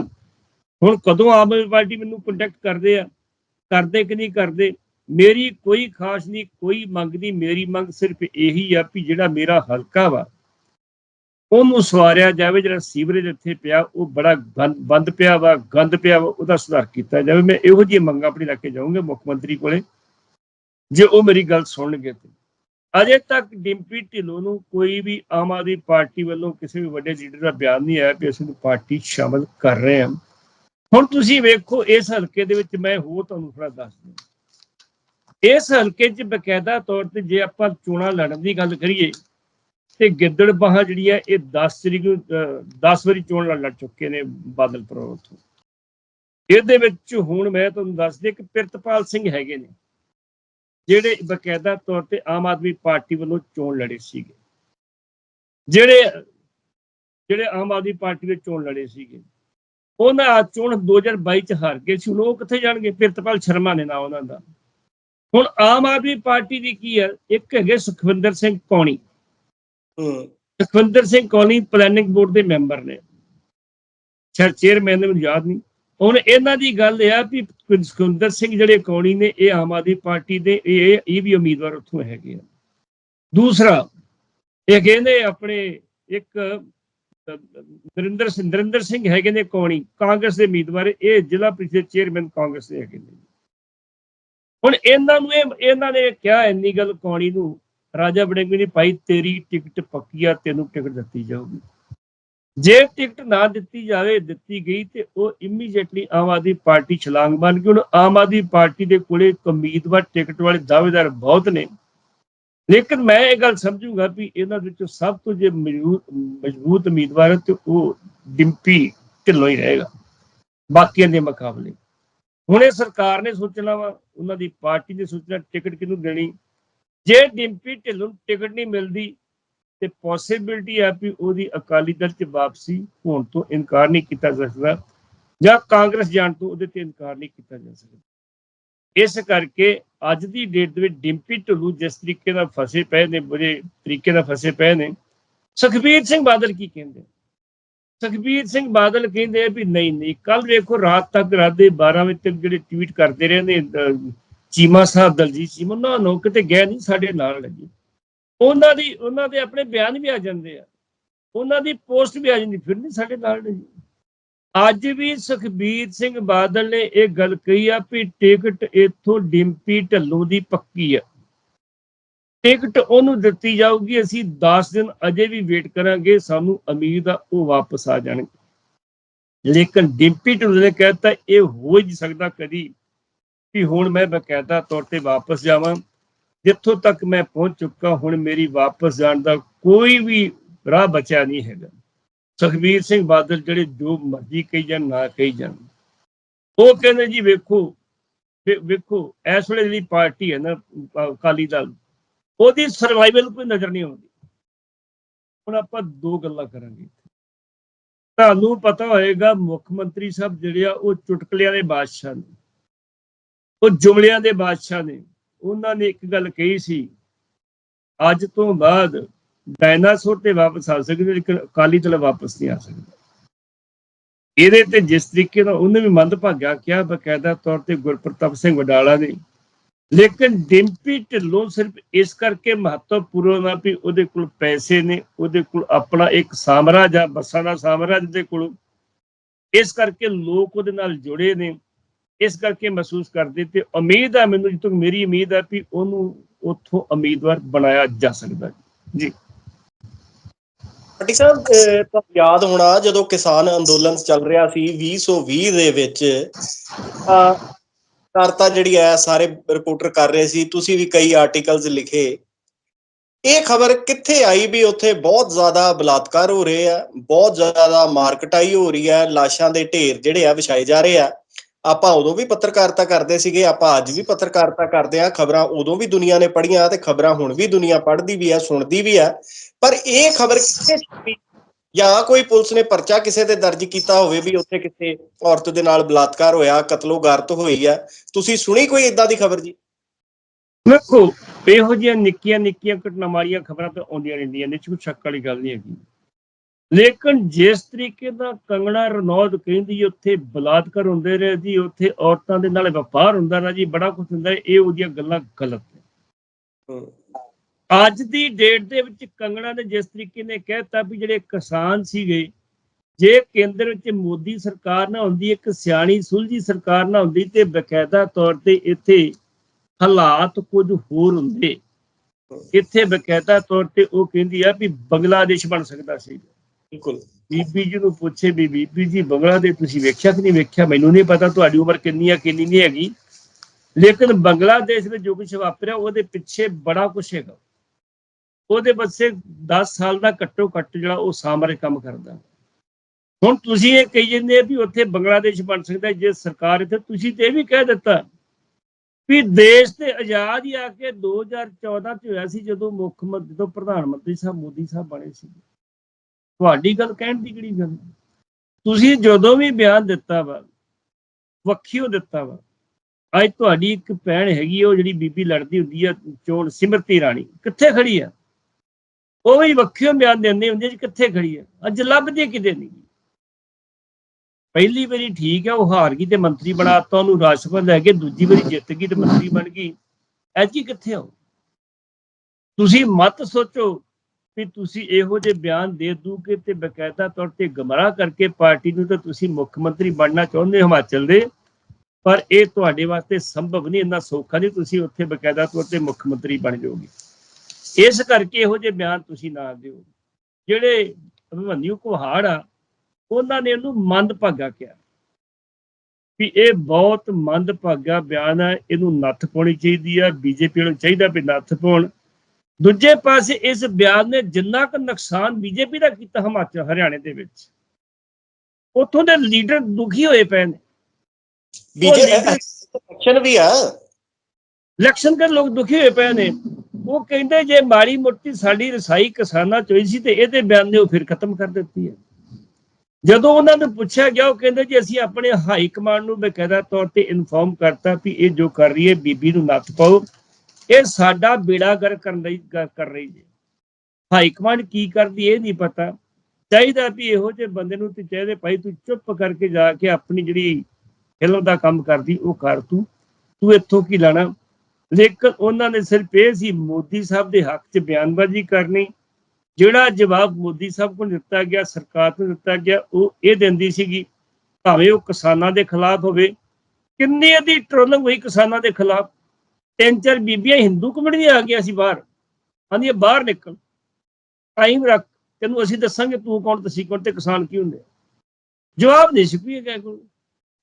ਹੁਣ ਕਦੋਂ ਆਮ ਆਦਮੀ ਪਾਰਟੀ ਮੈਨੂੰ ਕੰਟੈਕਟ ਕਰਦੇ ਆ? ਕਰਦੇ ਕਿ ਨਹੀਂ ਕਰਦੇ? ਮੇਰੀ ਕੋਈ ਖਾਸ ਨਹੀਂ, ਕੋਈ ਮੰਗ ਨਹੀਂ। ਮੇਰੀ ਮੰਗ ਸਿਰਫ ਇਹੀ ਆ ਵੀ ਜਿਹੜਾ ਮੇਰਾ ਹਲਕਾ ਵਾ, ਉਹਨੂੰ ਸਵਾਰਿਆ ਜਾਵੇ। ਜਿਹੜਾ ਸੀਵਰੇਜ ਇੱਥੇ ਪਿਆ, ਉਹ ਬੜਾ ਬੰਦ ਪਿਆ ਵਾ, ਗੰਦ ਪਿਆ ਵਾ, ਉਹਦਾ ਸੁਧਾਰ ਕੀਤਾ ਜਾਵੇ। ਮੈਂ ਇਹੋ ਜਿਹੀ ਮੰਗ ਆਪਣੀ ਰੱਖ ਕੇ ਜਾਊਂਗਾ ਮੁੱਖ ਮੰਤਰੀ ਕੋਲੇ, ਜੇ ਉਹ ਮੇਰੀ ਗੱਲ ਸੁਣਨਗੇ ਤੇ। ਅਜੇ ਤੱਕ ਡਿੰਪੀ ਢਿੱਲੋਂ ਨੂੰ ਕੋਈ ਵੀ ਆਮ ਆਦਮੀ ਪਾਰਟੀ ਵੱਲੋਂ ਕਿਸੇ ਵੀ ਵੱਡੇ ਲੀਡਰ ਦਾ ਬਿਆਨ ਨਹੀਂ ਆਇਆ ਕਿ ਅਸੀਂ ਨੂੰ ਪਾਰਟੀ ਸ਼ਾਮਲ ਕਰ ਰਹੇ ਹਾਂ। ਹੁਣ ਤੁਸੀਂ ਵੇਖੋ, ਇਸ ਹਲਕੇ ਦੇ ਵਿੱਚ ਮੈਂ ਹੋਰ ਤੁਹਾਨੂੰ ਥੋੜਾ ਦੱਸ ਦਿਆਂ। ਇਸ ਹਲਕੇ 'ਚ ਬਕਾਇਦਾ ਤੌਰ ਤੇ ਜੇ ਆਪਾਂ ਚੋਣਾਂ ਲੜਨ ਦੀ ਗੱਲ ਕਰੀਏ, ਤੇ ਗਿੱਦੜ ਬਾਹਾਂ ਜਿਹੜੀ ਹੈ, ਇਹ 10 ਤਰੀਕ ਨੂੰ 10 ਵਾਰੀ ਚੋਣ ਲੜ ਚੁੱਕੇ ਨੇ ਬਾਦਲ ਪਰੋਂ ਤੋਂ ਇਹਦੇ ਵਿੱਚ ਹੁਣ ਮੈਂ ਤੁਹਾਨੂੰ ਦੱਸ ਦਿਆਂ ਕਿ ਪ੍ਰਿਤਪਾਲ ਸਿੰਘ ਹੈਗੇ ਨੇ, ਜਿਹੜੇ ਬਕਾਇਦਾ ਤੌਰ ਤੇ ਆਮ ਆਦਮੀ ਪਾਰਟੀ ਵੱਲੋਂ ਚੋਣ ਲੜੇ ਸੀਗੇ। ਜਿਹੜੇ ਜਿਹੜੇ ਆਮ ਆਦਮੀ ਪਾਰਟੀ ਦੇ ਚੋਣ ਲੜੇ ਸੀਗੇ। ਉਹਨਾਂ ਚੋਣ 2022 ਚ ਹਾਰ ਗਏ ਸੀ ਉਹ ਕਿੱਥੇ ਜਾਣਗੇ? ਪ੍ਰਿਤਪਾਲ ਸ਼ਰਮਾ ਨੇ ਨਾ ਉਹਨਾਂ ਦਾ। ਹੁਣ ਆਮ ਆਦਮੀ ਪਾਰਟੀ ਦੀ ਕੀ ਹੈ? ਇੱਕ ਹੈਗੇ ਸੁਖਵਿੰਦਰ ਸਿੰਘ ਕੌਣੀ। ਸੁਖਵਿੰਦਰ ਸਿੰਘ ਕੌਣੀ ਪਲੈਨਿੰਗ ਬੋਰਡ ਦੇ ਮੈਂਬਰ ਨੇ। ਚੇਅਰ ਚੇਅਰਮੈਨ ਨੇ ਮੈਨੂੰ ਯਾਦ ਨਹੀਂ। ਹੁਣ ਇਹਨਾਂ ਦੀ ਗੱਲ ਇਹ ਆ ਵੀ ਸੁਖਵਿੰਦਰ ਸਿੰਘ ਜਿਹੜੇ ਕੌਣੀ ਨੇ ਇਹ ਆਮ ਆਦਮੀ ਪਾਰਟੀ ਦੇ ਇਹ ਇਹ ਵੀ ਉਮੀਦਵਾਰ ਉੱਥੋਂ ਹੈਗੇ ਆ। ਦੂਸਰਾ ਇਹ ਕਹਿੰਦੇ ਆਪਣੇ ਇੱਕ ਨਰਿੰਦਰ ਸਿੰਘ ਨਰਿੰਦਰ ਸਿੰਘ ਹੈਗੇ ਨੇ ਕੌਣੀ, ਕਾਂਗਰਸ ਦੇ ਉਮੀਦਵਾਰ, ਇਹ ਜ਼ਿਲ੍ਹਾ ਪ੍ਰੀਸ਼ਦ ਚੇਅਰਮੈਨ ਕਾਂਗਰਸ ਦੇ ਹੈਗੇ ਨੇ। ਹੁਣ ਇਹਨਾਂ ਨੂੰ ਇਹ, ਇਹਨਾਂ ਨੇ ਕਿਹਾ ਇੰਨੀ ਗੱਲ ਕੌਣੀ ਨੂੰ, ਰਾਜਾ ਬੜਿੰਗ ਨੇ ਭਾਈ ਤੇਰੀ ਟਿਕਟ ਪੱਕੀ ਆ, ਤੈਨੂੰ ਟਿਕਟ ਦਿੱਤੀ ਜਾਊਗੀ। ਜੇ ਟਿਕਟ ਨਾ ਦਿੱਤੀ ਜਾਵੇ, ਦਿੱਤੀ ਗਈ ਤੇ ਉਹ ਇਮੀਡੀਏਟਲੀ ਆਮ ਆਦਮੀ ਪਾਰਟੀ ਛਲਾਂਗ ਬਣ ਕੇ ਹੁਣ ਆਮ ਆਦਮੀ ਪਾਰਟੀ ਦੇ ਕੋਲੇ ਉਮੀਦਵਾਰ, ਟਿਕਟ ਵਾਲੇ ਦਾਅਵੇਦਾਰ ਬਹੁਤ ਨੇ। ਲੇਕਿਨ ਮੈਂ ਇਹ ਗੱਲ ਸਮਝੂਗਾ ਵੀ ਇਹਨਾਂ ਦੇ ਵਿੱਚੋਂ ਸਭ ਤੋਂ ਜੇ ਮਜ਼ਬੂਤ ਮਜ਼ਬੂਤ ਉਮੀਦਵਾਰ ਹੈ ਤੇ ਉਹ ਡਿੰਪੀ ਢਿੱਲੋਂ ਹੀ ਰਹੇਗਾ। ਬਾਕੀਆਂ ਦੇ ਮੁਕਾਬਲੇ। ਹੁਣ ਇਹ ਸਰਕਾਰ ਨੇ ਸੋਚਣਾ ਵਾ, ਉਹਨਾਂ ਦੀ ਪਾਰਟੀ ਨੇ ਸੋਚਣਾ ਟਿਕਟ ਕਿਹਨੂੰ ਦੇਣੀ। ਜੇ ਡਿੰਪੀ ਢਿੱਲੋਂ ਟਿਕਟ ਨਹੀਂ ਮਿਲਦੀ ਤੇ ਪੋਸਿਬਿਲਿਟੀ ਹੈ ਵੀ ਉਹਦੀ ਅਕਾਲੀ ਦਲ ਚ ਵਾਪਸੀ ਹੋਣ ਤੋਂ ਇਨਕਾਰ ਨਹੀਂ ਕੀਤਾ ਜਾ ਸਕਦਾ ਜਾਂ ਕਾਂਗਰਸ ਜਾਣ ਤੋਂ ਉਹਦੇ ਤੇ ਇਨਕਾਰ ਨਹੀਂ ਕੀਤਾ ਜਾ ਸਕਦਾ। ਇਸ ਕਰਕੇ ਅੱਜ ਦੀ ਡੇਟ ਦੇ ਵਿੱਚ ਡਿੰਪੀ ਢੁੱਲੂ ਜਿਸ ਤਰੀਕੇ ਨਾਲ ਫਸੇ ਪਏ ਨੇ ਬੜੇ ਤਰੀਕੇ ਨਾਲ ਫਸੇ ਪਏ ਨੇ, ਸੁਖਬੀਰ ਸਿੰਘ ਬਾਦਲ ਕੀ ਕਹਿੰਦੇ? ਸੁਖਬੀਰ ਸਿੰਘ ਬਾਦਲ ਕਹਿੰਦੇ ਆ ਵੀ ਨਹੀਂ ਨਹੀਂ ਕੱਲ ਵੇਖੋ ਰਾਤ ਤੱਕ ਰਾਤ ਦੇ 12 ਵਜੇ ਤੱਕ ਜਿਹੜੇ ਟਵੀਟ ਕਰਦੇ ਰਹੇ ਨੇ ਚੀਮਾ ਸਾਹਿਬ, ਦਲਜੀਤ ਚੀਮਾ, ਉਹਨਾਂ ਨੂੰ ਕਿਤੇ ਗਏ ਨਹੀਂ, ਸਾਡੇ ਨਾਲ ਲੱਗੇ। ਉਹਨਾਂ ਦੀ, ਉਹਨਾਂ ਦੇ ਆਪਣੇ ਬਿਆਨ ਵੀ ਆ ਜਾਂਦੇ ਆ। ਉਹਨਾਂ ਦੀ ਪੋਸਟ ਵੀ ਆ ਜਾਂਦੀ, ਫਿਰ ਨਹੀਂ ਸਾਡੇ ਨਾਲ ਲੱਗੀ ਅੱਜ ਵੀ ਸੁਖਬੀਰ ਸਿੰਘ ਬਾਦਲ ਨੇ ਇਹ ਗੱਲ ਕਹੀ ਆ ਵੀ ਟਿਕਟ ਇੱਥੋਂ ਡਿੰਪੀ ਢੱਲੋਂ ਦੀ ਪੱਕੀ ਆ। ਟਿਕਟ ਉਹਨੂੰ ਦਿੱਤੀ ਜਾਊਗੀ, ਅਸੀਂ 10 ਦਿਨ ਅਜੇ ਵੀ ਵੇਟ ਕਰਾਂਗੇ, ਸਾਨੂੰ ਉਮੀਦ ਆ ਉਹ ਵਾਪਸ ਆ ਜਾਣਗੇ। ਲੇਕਿਨ ਡਿੰਪੀ ਢਿੱਲੋਂ ਨੇ ਕਹਿਤਾ ਇਹ ਹੋ ਹੀ ਸਕਦਾ ਕਦੀ ਵੀ ਹੁਣ ਮੈਂ ਬਕਾਇਦਾ ਤੌਰ ਤੇ ਵਾਪਸ ਜਾਵਾਂ। ਜਿੱਥੋਂ ਤੱਕ ਮੈਂ ਪਹੁੰਚ ਚੁੱਕਾ, ਹੁਣ ਮੇਰੀ ਵਾਪਸ ਜਾਣ ਦਾ ਕੋਈ ਵੀ ਰਾਹ ਬਚਿਆ ਨਹੀਂ ਹੈਗਾ। ਸੁਖਬੀਰ ਸਿੰਘ ਬਾਦਲ ਜਿਹੜੇ ਜੋ ਮਰਜ਼ੀ ਕਹੀ ਜਾਣ, ਨਾ ਕਹੀ ਜਾਣ। ਉਹ ਕਹਿੰਦੇ ਜੀ ਵੇਖੋ ਵੇਖੋ, ਇਸ ਵੇਲੇ ਜਿਹੜੀ ਪਾਰਟੀ ਹੈ ਨਾ ਅਕਾਲੀ ਦਲ, ਉਹਦੀ ਸਰਵਾਈਵਲ ਕੋਈ ਨਜ਼ਰ ਨਹੀਂ ਆਉਂਦੀ। ਹੁਣ ਆਪਾਂ ਦੋ ਗੱਲਾਂ ਕਰਾਂਗੇ ਤੁਹਾਨੂੰ ਪਤਾ ਹੋਏਗਾ, ਮੁੱਖ ਮੰਤਰੀ ਸਾਹਿਬ ਜਿਹੜੇ ਆ, ਉਹ ਚੁਟਕਲਿਆਂ ਦੇ ਬਾਦਸ਼ਾਹ ਨੇ। ਉਹ ਜੁਮਲਿਆਂ ਦੇ ਬਾਦਸ਼ਾਹ ਨੇ। ਉਹਨਾਂ ਨੇ ਇੱਕ ਗੱਲ ਕਹੀ ਸੀ, ਅੱਜ ਤੋਂ ਬਾਅਦ ਡਾਇਨਾਸੌਰ ਤੇ ਵਾਪਸ ਆ ਸਕਦੇ ਲੇਕਿਨ ਅਕਾਲੀ ਦਲ ਵਾਪਸ ਨਹੀਂ ਆ ਸਕਦਾ। ਇਹਦੇ ਤੇ ਜਿਸ ਤਰੀਕੇ ਨਾਲ ਉਹਨੇ ਵੀ ਮੰਦਭਾਗਾ ਕਿਹਾ, ਬਕਾਇਦਾ ਤੌਰ ਤੇ ਗੁਰਪ੍ਰਤਾਪ ਸਿੰਘ ਵਡਾਲਾ ਨੇ। ਲੇਕਿਨ ਡਿੰਪੀ ਢਿੱਲੋਂ ਸਿਰਫ ਇਸ ਕਰਕੇ ਮਹੱਤਵਪੂਰਨ ਆ ਵੀ ਉਹਦੇ ਕੋਲ ਪੈਸੇ ਨੇ, ਉਹਦੇ ਕੋਲ ਆਪਣਾ ਇੱਕ ਸਾਮਰਾਜ ਆ, ਬੱਸਾਂ ਦਾ ਸਾਮਰਾਜ ਦੇ ਕੋਲ। ਇਸ ਕਰਕੇ ਲੋਕ ਉਹਦੇ ਨਾਲ ਜੁੜੇ ਨੇ। ਇਸ ਕਰਕੇ ਮਹਿਸੂਸ ਕਰਦੇ ਤੇ ਉਮੀਦ ਆ ਮੈਨੂੰ, ਜਿੱਥੋਂ ਮੇਰੀ ਉਮੀਦ ਆ ਵੀ ਉਹਨੂੰ ਉੱਥੋਂ ਉਮੀਦਵਾਰ ਬਣਾਇਆ ਜਾ ਸਕਦਾ। ਜੀ। ਪਟੀ ਸਾਹਿਬ ਤੁਹਾਨੂੰ ਯਾਦ ਹੋਣਾ ਜਦੋਂ ਕਿਸਾਨ ਅੰਦੋਲਨ ਚੱਲ ਰਿਹਾ ਸੀ 2020 ਦੇ ਵਿੱਚ ਕਰਤਾ ਜਿਹੜੀ ਹੈ ਸਾਰੇ ਰਿਪੋਰਟਰ ਕਰ ਰਹੇ ਸੀ, ਤੁਸੀਂ ਵੀ ਕਈ ਆਰਟੀਕਲਸ ਲਿਖੇ। ਇਹ ਖਬਰ ਕਿੱਥੇ ਆਈ ਵੀ ਉੱਥੇ ਬਹੁਤ ਜ਼ਿਆਦਾ ਬਲਾਤਕਾਰ ਹੋ ਰਹੇ ਆ, ਬਹੁਤ ਜ਼ਿਆਦਾ ਮਾਰਕਟਾਈ ਹੋ ਰਹੀ ਹੈ ਲਾਸ਼ਾਂ ਦੇ ਢੇਰ ਜਿਹੜੇ ਆ ਵਿਛਾਏ ਜਾ ਰਹੇ ਆ। ਆਪਾਂ ਉਦੋਂ ਵੀ ਪੱਤਰਕਾਰਤਾ ਕਰਦੇ ਸੀਗੇ, ਆਪਾਂ ਅੱਜ ਵੀ ਪੱਤਰਕਾਰਤਾ ਕਰਦੇ ਆ ਖਬਰਾਂ ਉਦੋਂ ਵੀ ਦੁਨੀਆ ਨੇ ਪੜ੍ਹੀਆਂ ਤੇ ਖਬਰਾਂ ਹੁਣ ਵੀ ਦੁਨੀਆ ਪੜ੍ਹਦੀ ਵੀ ਆ ਸੁਣਦੀ ਵੀ ਆ ਪਰ ਇਹ ਖਬਰ ਕਿੱਥੇ ਛਪੀ? ਜਾਂ ਕੋਈ ਪੁਲਿਸ ਨੇ ਪਰਚਾ ਕਿਸੇ ਤੇ ਦਰਜ ਕੀਤਾ ਹੋਵੇ ਵੀ ਉੱਥੇ ਕਿਸੇ ਔਰਤ ਦੇ ਨਾਲ ਬਲਾਤਕਾਰ ਹੋਇਆ, ਕਤਲੋਗਾਰਤ ਹੋਈ ਆ ਤੁਸੀਂ ਸੁਣੀ ਕੋਈ ਇਦਾਂ ਦੀ ਖਬਰ ਜੀ? ਦੇਖੋ, ਇਹੋ ਜਿਹੀਆਂ ਨਿੱਕੀਆਂ ਨਿੱਕੀਆਂ ਘਟਨਾਵਾਂ ਵਾਲੀਆਂ ਖਬਰਾਂ ਤਾਂ ਆਉਂਦੀਆਂ ਰਹਿੰਦੀਆਂ ਨੇ ਇਹ ਸ਼ੱਕ ਵਾਲੀ ਗੱਲ ਨਹੀਂ ਹੈਗੀ। ਲੇਕਿਨ ਜਿਸ ਤਰੀਕੇ ਦਾ ਕੰਗਣਾ ਰਣੌਤ ਕਹਿੰਦੀ ਉੱਥੇ ਬਲਾਤਕਾਰ ਹੁੰਦੇ ਰਹੇ ਜੀ ਉੱਥੇ ਔਰਤਾਂ ਦੇ ਨਾਲ ਵਪਾਰ ਹੁੰਦਾ ਨਾ ਜੀ ਬੜਾ ਕੁਝ ਹੁੰਦਾ ਇਹ ਉਹਦੀਆਂ ਗੱਲਾਂ ਗਲਤ ਨੇ। ਅੱਜ ਦੀ ਡੇਟ ਦੇ ਵਿੱਚ ਕੰਗਣਾ ਨੇ ਜਿਸ ਤਰੀਕੇ ਨੇ ਕਹਿਤਾ ਵੀ ਜਿਹੜੇ ਕਿਸਾਨ ਸੀਗੇ ਜੇ ਕੇਂਦਰ ਵਿੱਚ ਮੋਦੀ ਸਰਕਾਰ ਨਾ ਹੁੰਦੀ ਇੱਕ ਸਿਆਣੀ ਸੁਲਝੀ ਸਰਕਾਰ ਨਾ ਹੁੰਦੀ ਤੇ ਬਕਾਇਦਾ ਤੌਰ ਤੇ ਇੱਥੇ ਹਾਲਾਤ ਕੁਝ ਹੋਰ ਹੁੰਦੇ। ਇੱਥੇ ਬਕਾਇਦਾ ਤੌਰ ਤੇ ਉਹ ਕਹਿੰਦੀ ਆ ਵੀ ਬੰਗਲਾਦੇਸ਼ ਬਣ ਸਕਦਾ ਸੀ। ਬਿਲਕੁਲ। ਬੀਬੀ ਜੀ ਨੂੰ ਪੁੱਛੇ ਵੀ ਬੀਬੀ ਜੀ, ਬੰਗਲਾਦੇਸ਼ ਤੁਸੀਂ ਵੇਖਿਆ ਕਿ ਨਹੀਂ ਵੇਖਿਆ? ਮੈਨੂੰ ਨਹੀਂ ਪਤਾ, ਤੁਹਾਡੀ ਉਮਰ ਕਿੰਨੀ ਆ, ਕਿੰਨੀ ਨਹੀਂ ਹੈਗੀ। ਲੇਕਿਨ ਬੰਗਲਾਦੇਸ਼ ਵਿੱਚ ਜੋ ਕੁਝ ਵਾਪਰਿਆ, ਉਹਦੇ ਪਿੱਛੇ ਬੜਾ ਕੁਝ ਹੈਗਾ। ਉਹਦੇ ਬੱਸੇ 10 ਸਾਲ ਦਾ ਘੱਟੋ ਘੱਟ ਜਿਹੜਾ ਉਹ ਸਾਮਰਿਕ ਕੰਮ ਕਰਦਾ। ਹੁਣ ਤੁਸੀਂ ਇਹ ਕਹੀ ਜਾਂਦੇ ਆ ਵੀ ਉੱਥੇ ਬੰਗਲਾਦੇਸ਼ ਬਣ ਸਕਦਾ, ਜੇ ਸਰਕਾਰ ਇੱਥੇ, ਤੁਸੀਂ ਤੇ ਇਹ ਵੀ ਕਹਿ ਦਿੱਤਾ ਵੀ ਦੇਸ਼ ਤੇ ਆਜ਼ਾਦ ਹੀ ਆ ਕੇ 2014 ਚ ਹੋਇਆ ਸੀ, ਜਦੋਂ ਮੁੱਖ ਮੰਤਰੀ, ਜਦੋਂ ਪ੍ਰਧਾਨ ਮੰਤਰੀ ਸਾਹਿਬ ਮੋਦੀ ਸਾਹਿਬ ਬਣੇ ਸੀ। ਤੁਹਾਡੀ ਗੱਲ ਕਹਿਣ ਦੀ ਕਿਹੜੀ ਗੱਲ? ਤੁਸੀਂ ਜਦੋਂ ਵੀ ਬਿਆਨ ਦਿੱਤਾ ਵਾ ਵੱਖਿਓ ਦਿੱਤਾ ਵਾ ਅੱਜ ਤੁਹਾਡੀ ਇੱਕ ਭੈਣ ਹੈਗੀ ਆ, ਉਹ ਜਿਹੜੀ ਬੀਬੀ ਲੜਦੀ ਹੁੰਦੀ ਆ ਚੋਣ ਸਿਮਰਤੀ ਰਾਣੀ ਕਿੱਥੇ ਖੜੀ ਆ? ਉਹ ਵੀ ਵੱਖੀਓ ਬਿਆਨ ਦਿੰਦੇ ਹੁੰਦੇ ਜੀ ਕਿੱਥੇ ਖੜੀ ਆ? ਅੱਜ ਲੱਭਦੇ ਕਿਤੇ ਨਹੀਂ? ਪਹਿਲੀ ਵਾਰੀ ਠੀਕ ਆ ਉਹ ਹਾਰ ਗਈ ਤੇ ਮੰਤਰੀ ਬਣਾਤਾ ਉਹਨੂੰ ਰਾਜਸਭਾ ਲੈ ਕੇ ਦੂਜੀ ਵਾਰੀ ਜਿੱਤ ਗਈ ਤੇ ਮੰਤਰੀ ਬਣ ਗਈ। ਐਜੀ ਕਿੱਥੇ ਹੋ ਤੁਸੀਂ ਮਤ ਸੋਚੋ ਵੀ ਤੁਸੀਂ ਇਹੋ ਜਿਹੇ ਬਿਆਨ ਦੇ ਦੂ ਤੇ ਬਕਾਇਦਾ ਤੌਰ ਤੇ ਗਮਰਾਹ ਕਰਕੇ ਪਾਰਟੀ ਨੂੰ ਤਾਂ ਤੁਸੀਂ ਮੁੱਖ ਮੰਤਰੀ ਬਣਨਾ ਚਾਹੁੰਦੇ ਹਿਮਾਚਲ ਦੇ, ਪਰ ਇਹ ਤੁਹਾਡੇ ਵਾਸਤੇ ਸੰਭਵ ਨਹੀਂ, ਇੰਨਾ ਸੌਖਾ ਨਹੀਂ ਤੁਸੀਂ ਉੱਥੇ ਬਕਾਇਦਾ ਤੌਰ ਤੇ ਮੁੱਖ ਮੰਤਰੀ ਬਣ ਜਾਓਗੇ। ਇਸ ਕਰਕੇ ਇਹੋ ਜਿਹੇ ਬਿਆਨ ਤੁਸੀਂ ਨਾ ਦਿਓ। ਜਿਹੜੇ ਅਭਿਮਨਿਊ ਕੁਹਾੜ ਆ, ਉਹਨਾਂ ਨੇ ਇਹਨੂੰ ਮੰਦਭਾਗਾ ਕਿਹਾ। ਵੀ ਇਹ ਬਹੁਤ ਮੰਦਭਾਗਾ ਬਿਆਨ ਹੈ ਇਹਨੂੰ ਨੱਥ ਪਾਉਣੀ ਚਾਹੀਦੀ ਆ, ਬੀਜੇਪੀ ਨੂੰ ਚਾਹੀਦਾ ਵੀ ਨੱਥ ਪਾਉਣ। ਦੂਜੇ ਪਾਸੇ ਇਸ ਬਿਆਨ ਨੇ ਜਿੰਨਾ ਕੁ ਨੁਕਸਾਨ ਬੀਜੇਪੀ ਦਾ ਕੀਤਾ ਹਿਮਾਚਲ ਹਰਿਆਣੇ ਦੇ ਵਿੱਚ ਉੱਥੋਂ ਦੇ ਲੀਡਰ ਦੁਖੀ ਹੋਏ ਪਏ ਨੇ। ਵੀ ਆ। ਇਲੈਕਸ਼ਨ ਕਰ ਲੋਕ ਦੁਖੀ ਹੋਏ ਪਏ ਨੇ। ਉਹ ਕਹਿੰਦੇ ਜੇ ਮਾੜੀ ਮੋਟੀ ਸਾਡੀ ਰਸਾਈ ਕਿਸਾਨਾਂ ਚ ਹੋਈ ਸੀ ਤੇ ਇਹਦੇ ਬਿਆਨ ਨੇ ਉਹ ਫਿਰ ਖਤਮ ਕਰ ਦਿੱਤੀ ਹੈ। ਜਦੋਂ ਉਹਨਾਂ ਨੂੰ ਪੁੱਛਿਆ ਗਿਆ ਉਹ ਕਹਿੰਦੇ ਜੀ ਅਸੀਂ ਆਪਣੇ ਹਾਈ ਕਮਾਂਡ ਨੂੰ ਬਕਾਇਦਾ ਤੌਰ ਤੇ ਇਨਫੋਰਮ ਕਰਤਾ ਵੀ ਇਹ ਜੋ ਕਰ ਰਹੀ ਹੈ ਬੀਬੀ ਨੂੰ ਨੱਥ ਪਾਓ। ਇਹ ਸਾਡਾ ਬੇੜਾ ਗਰ ਕਰਨ ਲਈ ਕਰ ਕਰ ਰਹੀ ਜੀ। ਹਾਈ ਕਮਾਂਡ ਕੀ ਕਰਦੀ ਇਹ ਨਹੀਂ ਪਤਾ। ਚਾਹੀਦਾ ਵੀ ਇਹੋ ਜਿਹੇ ਬੰਦੇ ਨੂੰ ਤੇ ਚਾਹੀਦੇ ਭਾਈ ਤੂੰ ਚੁੱਪ ਕਰਕੇ ਜਾ ਕੇ ਆਪਣੀ ਜਿਹੜੀ ਫਿਲਮ ਦਾ ਕੰਮ ਕਰਦੀ, ਉਹ ਕਰ ਤੂੰ। ਤੂੰ ਇੱਥੋਂ ਕੀ ਲੈਣਾ? ਲੇਕਿਨ ਉਹਨਾਂ ਨੇ ਸਿਰਫ ਇਹ ਸੀ, ਮੋਦੀ ਸਾਹਿਬ ਦੇ ਹੱਕ 'ਚ ਬਿਆਨਬਾਜ਼ੀ ਕਰਨੀ। ਜਿਹੜਾ ਜਵਾਬ ਮੋਦੀ ਸਾਹਿਬ ਕੋਲ ਦਿੱਤਾ ਗਿਆ, ਸਰਕਾਰ ਨੂੰ ਦਿੱਤਾ ਗਿਆ, ਉਹ ਇਹ ਦਿੰਦੀ ਸੀਗੀ, ਭਾਵੇਂ ਉਹ ਕਿਸਾਨਾਂ ਦੇ ਖਿਲਾਫ ਹੋਵੇ। ਕਿੰਨੀ ਇਹਦੀ ਟ੍ਰੋਲਿੰਗ ਹੋਈ ਕਿਸਾਨਾਂ ਦੇ ਖਿਲਾਫ? ਤਿੰਨ ਚਾਰ ਬੀਬੀਆਂ ਹਿੰਦੂ ਕਮਿਊਨਿਟੀ ਆ ਗਈਆਂ ਸੀ ਬਾਹਰ। ਆਂਦੀਆਂ ਬਾਹਰ ਨਿਕਲ। ਟਾਈਮ ਰੱਖ, ਤੈਨੂੰ ਅਸੀਂ ਦੱਸਾਂਗੇ ਤੂੰ ਕੌਣ, ਤੁਸੀਂ ਕੌਣ ਤੇ ਕਿਸਾਨ ਕੀ ਹੁੰਦੇ ਆ। ਜਵਾਬ ਨਹੀਂ ਸੀ ਕੋਈ ਗਿਆ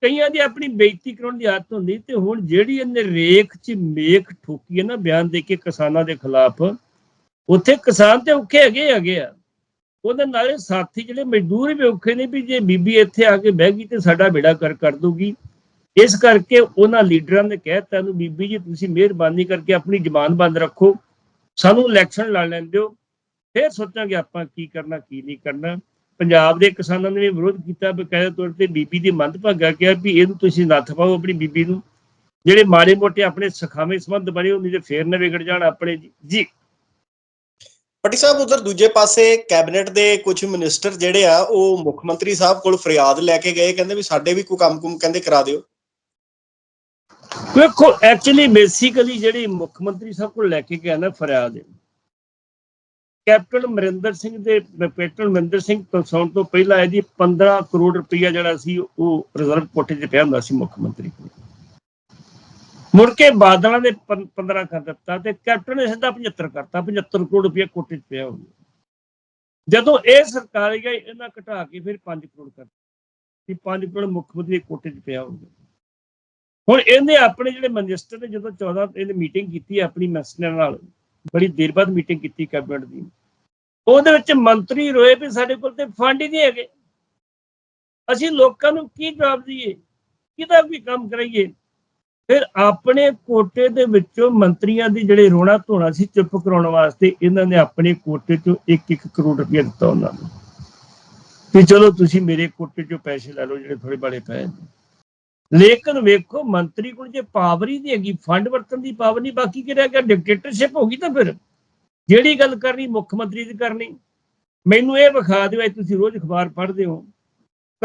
ਕਈਆਂ ਦੀ ਆਪਣੀ ਬੇਇੱਜ਼ਤੀ ਕਰਾਉਣ ਦੀ ਆਦਤ ਹੁੰਦੀ ਤੇ ਹੁਣ ਜਿਹੜੀ ਇਹਨੇ ਰੇਖ 'ਚ ਮੇਖ ਠੋਕੀ ਹੈ ਨਾ, ਬਿਆਨ ਦੇ ਕੇ ਕਿਸਾਨਾਂ ਦੇ ਖਿਲਾਫ, ਉੱਥੇ ਕਿਸਾਨ ਤੇ ਔਖੇ ਹੈਗੇ ਹੈਗੇ ਆ। ਉਹਦੇ ਨਾਲੇ ਸਾਥੀ ਜਿਹੜੇ ਮਜ਼ਦੂਰ ਵੀ ਔਖੇ ਨੇ ਵੀ ਜੇ ਬੀਬੀ ਇੱਥੇ ਆ ਕੇ ਬਹਿ ਗਈ ਤੇ ਸਾਡਾ ਬੇੜਾ ਕਰ ਕਰ ਦੂਗੀ ਇਸ ਕਰਕੇ ਉਹਨਾਂ ਲੀਡਰਾਂ ਨੇ ਕਹਿਤਾ ਨੂੰ ਬੀਬੀ ਜੀ, ਤੁਸੀਂ ਮਿਹਰਬਾਨੀ ਕਰਕੇ ਆਪਣੀ ਜ਼ਬਾਨ ਬੰਦ ਰੱਖੋ। ਸਾਨੂੰ ਇਲੈਕਸ਼ਨ ਲੜ ਲੈਣ ਦਿਓ ਫਿਰ ਸੋਚਾਂਗੇ ਆਪਾਂ ਕੀ ਕਰਨਾ, ਕੀ ਨਹੀਂ ਕਰਨਾ। ਪੰਜਾਬ ਦੇ ਕਿਸਾਨਾਂ ਨੇ ਵੀ ਵਿਰੋਧ ਕੀਤਾ, ਬਕਾਇਦਾ ਤੌਰ ਤੇ ਬੀਬੀ ਦੀ ਮੰਦਭਾਗਾ ਕਿਹਾ ਵੀ ਇਹਨੂੰ ਤੁਸੀਂ ਨੱਥ ਪਾਓ ਆਪਣੀ ਬੀਬੀ ਨੂੰ। ਜਿਹੜੇ ਮਾੜੇ ਮੋਟੇ ਆਪਣੇ ਸਖਾਵੇਂ ਸੰਬੰਧ ਬਣੇ ਉਹ ਨਹੀਂ ਤੇ ਫੇਰ ਨਾ ਵਿਗੜ ਜਾਣ ਆਪਣੇ ਜੀ। ਪਟੀ ਸਾਹਿਬ, ਉਧਰ ਦੂਜੇ ਪਾਸੇ ਕੈਬਨਿਟ ਦੇ ਕੁਝ ਮਿਨਿਸਟਰ ਜਿਹੜੇ ਆ, ਉਹ ਮੁੱਖ ਮੰਤਰੀ ਸਾਹਿਬ ਕੋਲ ਫਰਿਆਦ ਲੈ ਕੇ ਗਏ। ਕਹਿੰਦੇ ਵੀ ਸਾਡੇ ਵੀ ਕੋਈ ਕੰਮ-ਕੁਮ ਕਹਿੰਦੇ ਕਰਾ ਦਿਓ। ਵੇਖੋ ਐਕਚੁਅਲੀ ਬੇਸਿਕਲੀ ਜਿਹੜੀ ਮੁੱਖ ਮੰਤਰੀ ਸਾਹਿਬ ਕੋਲ ਲੈ ਕੇ ਗਿਆ ਨਾ ਫਰਿਆਦ, ਕੈਪਟਨ ਅਮਰਿੰਦਰ ਸਿੰਘ ਦੇ, ਕੈਪਟਨ ਅਮਰਿੰਦਰ ਸਿੰਘ ਤੋਂ ਤੋਂ ਪਹਿਲਾਂ ਇਹਦੀ 15 ਕਰੋੜ ਰੁਪਈਆ ਜਿਹੜਾ ਸੀ, ਉਹ ਰਿਜ਼ਰਵ ਕੋਠੇ 'ਚ ਪਿਆ ਹੁੰਦਾ ਸੀ ਮੁੱਖ ਮੰਤਰੀ ਕੋਲ। ਮੁੜ ਕੇ ਬਾਦਲਾਂ ਨੇ ਪੰ- 15 ਕਰ ਦਿੱਤਾ ਤੇ ਕੈਪਟਨ ਨੇ ਸਿੱਧਾ 75 ਕਰਤਾ 75 ਕਰੋੜ ਰੁਪਈਆ ਕੋਠੇ 'ਚ ਪਿਆ ਹੋ ਗਿਆ ਜਦੋਂ ਇਹ ਸਰਕਾਰ ਆਈ, ਇਹਨਾਂ ਘਟਾ ਕੇ ਫਿਰ 5 ਕਰੋੜ ਕਰ ਦਿੱਤੀ। 5 ਕਰੋੜ ਮੁੱਖ ਮੰਤਰੀ ਦੇ ਕੋਟੇ 'ਚ ਪਿਆ ਹੋ ਹੁਣ ਇਹਨੇ ਆਪਣੇ ਜਿਹੜੇ ਮਨਿਸਟਰ ਨੇ, ਜਦੋਂ 14 ਇਹਨੇ ਮੀਟਿੰਗ ਕੀਤੀ ਆਪਣੀ ਮਿਨਿਸਟਰ ਨਾਲ, ਬੜੀ ਦੇਰ ਬਾਅਦ ਮੀਟਿੰਗ ਕੀਤੀ ਕੈਬਨਿਟ ਦੀ। ਉਹਦੇ ਵਿੱਚ ਮੰਤਰੀ ਰੋਏ ਵੀ ਸਾਡੇ ਕੋਲ ਤੇ ਫੰਡ ਹੀ ਨਹੀਂ ਹੈਗੇ। ਅਸੀਂ ਲੋਕਾਂ ਨੂੰ ਕੀ ਜਵਾਬ ਦਈਏ? ਕਿਹਦਾ ਵੀ ਕੰਮ ਕਰਾਈਏ? ਫਿਰ ਆਪਣੇ ਕੋਟੇ ਦੇ ਵਿੱਚੋਂ ਮੰਤਰੀਆਂ ਦੀ ਜਿਹੜੇ ਰੋਣਾ ਧੋਣਾ ਸੀ ਚੁੱਪ ਕਰਾਉਣ ਵਾਸਤੇ, ਇਹਨਾਂ ਨੇ ਆਪਣੇ ਕੋਟੇ ਚੋਂ 1-1 ਕਰੋੜ ਰੁਪਏ ਦਿੱਤਾ ਉਹਨਾਂ ਨੂੰ। ਤੇ ਚਲੋ ਤੁਸੀਂ ਮੇਰੇ ਕੋਟੇ ਚੋਂ ਪੈਸੇ ਲੈ ਲਓ ਜਿਹੜੇ ਥੋੜੇ ਬੜੇ ਪਏ ਨੇ। ਲੇਕਿਨ ਵੇਖੋ, ਮੰਤਰੀ ਕੋਲ ਜੇ ਪਾਵਰ ਹੀ ਨਹੀਂ ਹੈਗੀ ਫੰਡ ਵਰਤਣ ਦੀ ਪਾਵਰ ਨਹੀਂ, ਬਾਕੀ ਕੀ ਰਹਿ ਗਿਆ? ਡਿਕਟੇਟਰਸ਼ਿਪ ਹੋ ਗਈ ਤਾਂ ਫਿਰ। ਜਿਹੜੀ ਗੱਲ ਕਰਨੀ, ਮੁੱਖ ਮੰਤਰੀ ਦੀ ਕਰਨੀ। ਮੈਨੂੰ ਇਹ ਵਿਖਾ ਦਿਓ ਤੁਸੀਂ ਰੋਜ਼ ਅਖਬਾਰ ਪੜ੍ਹਦੇ ਹੋ।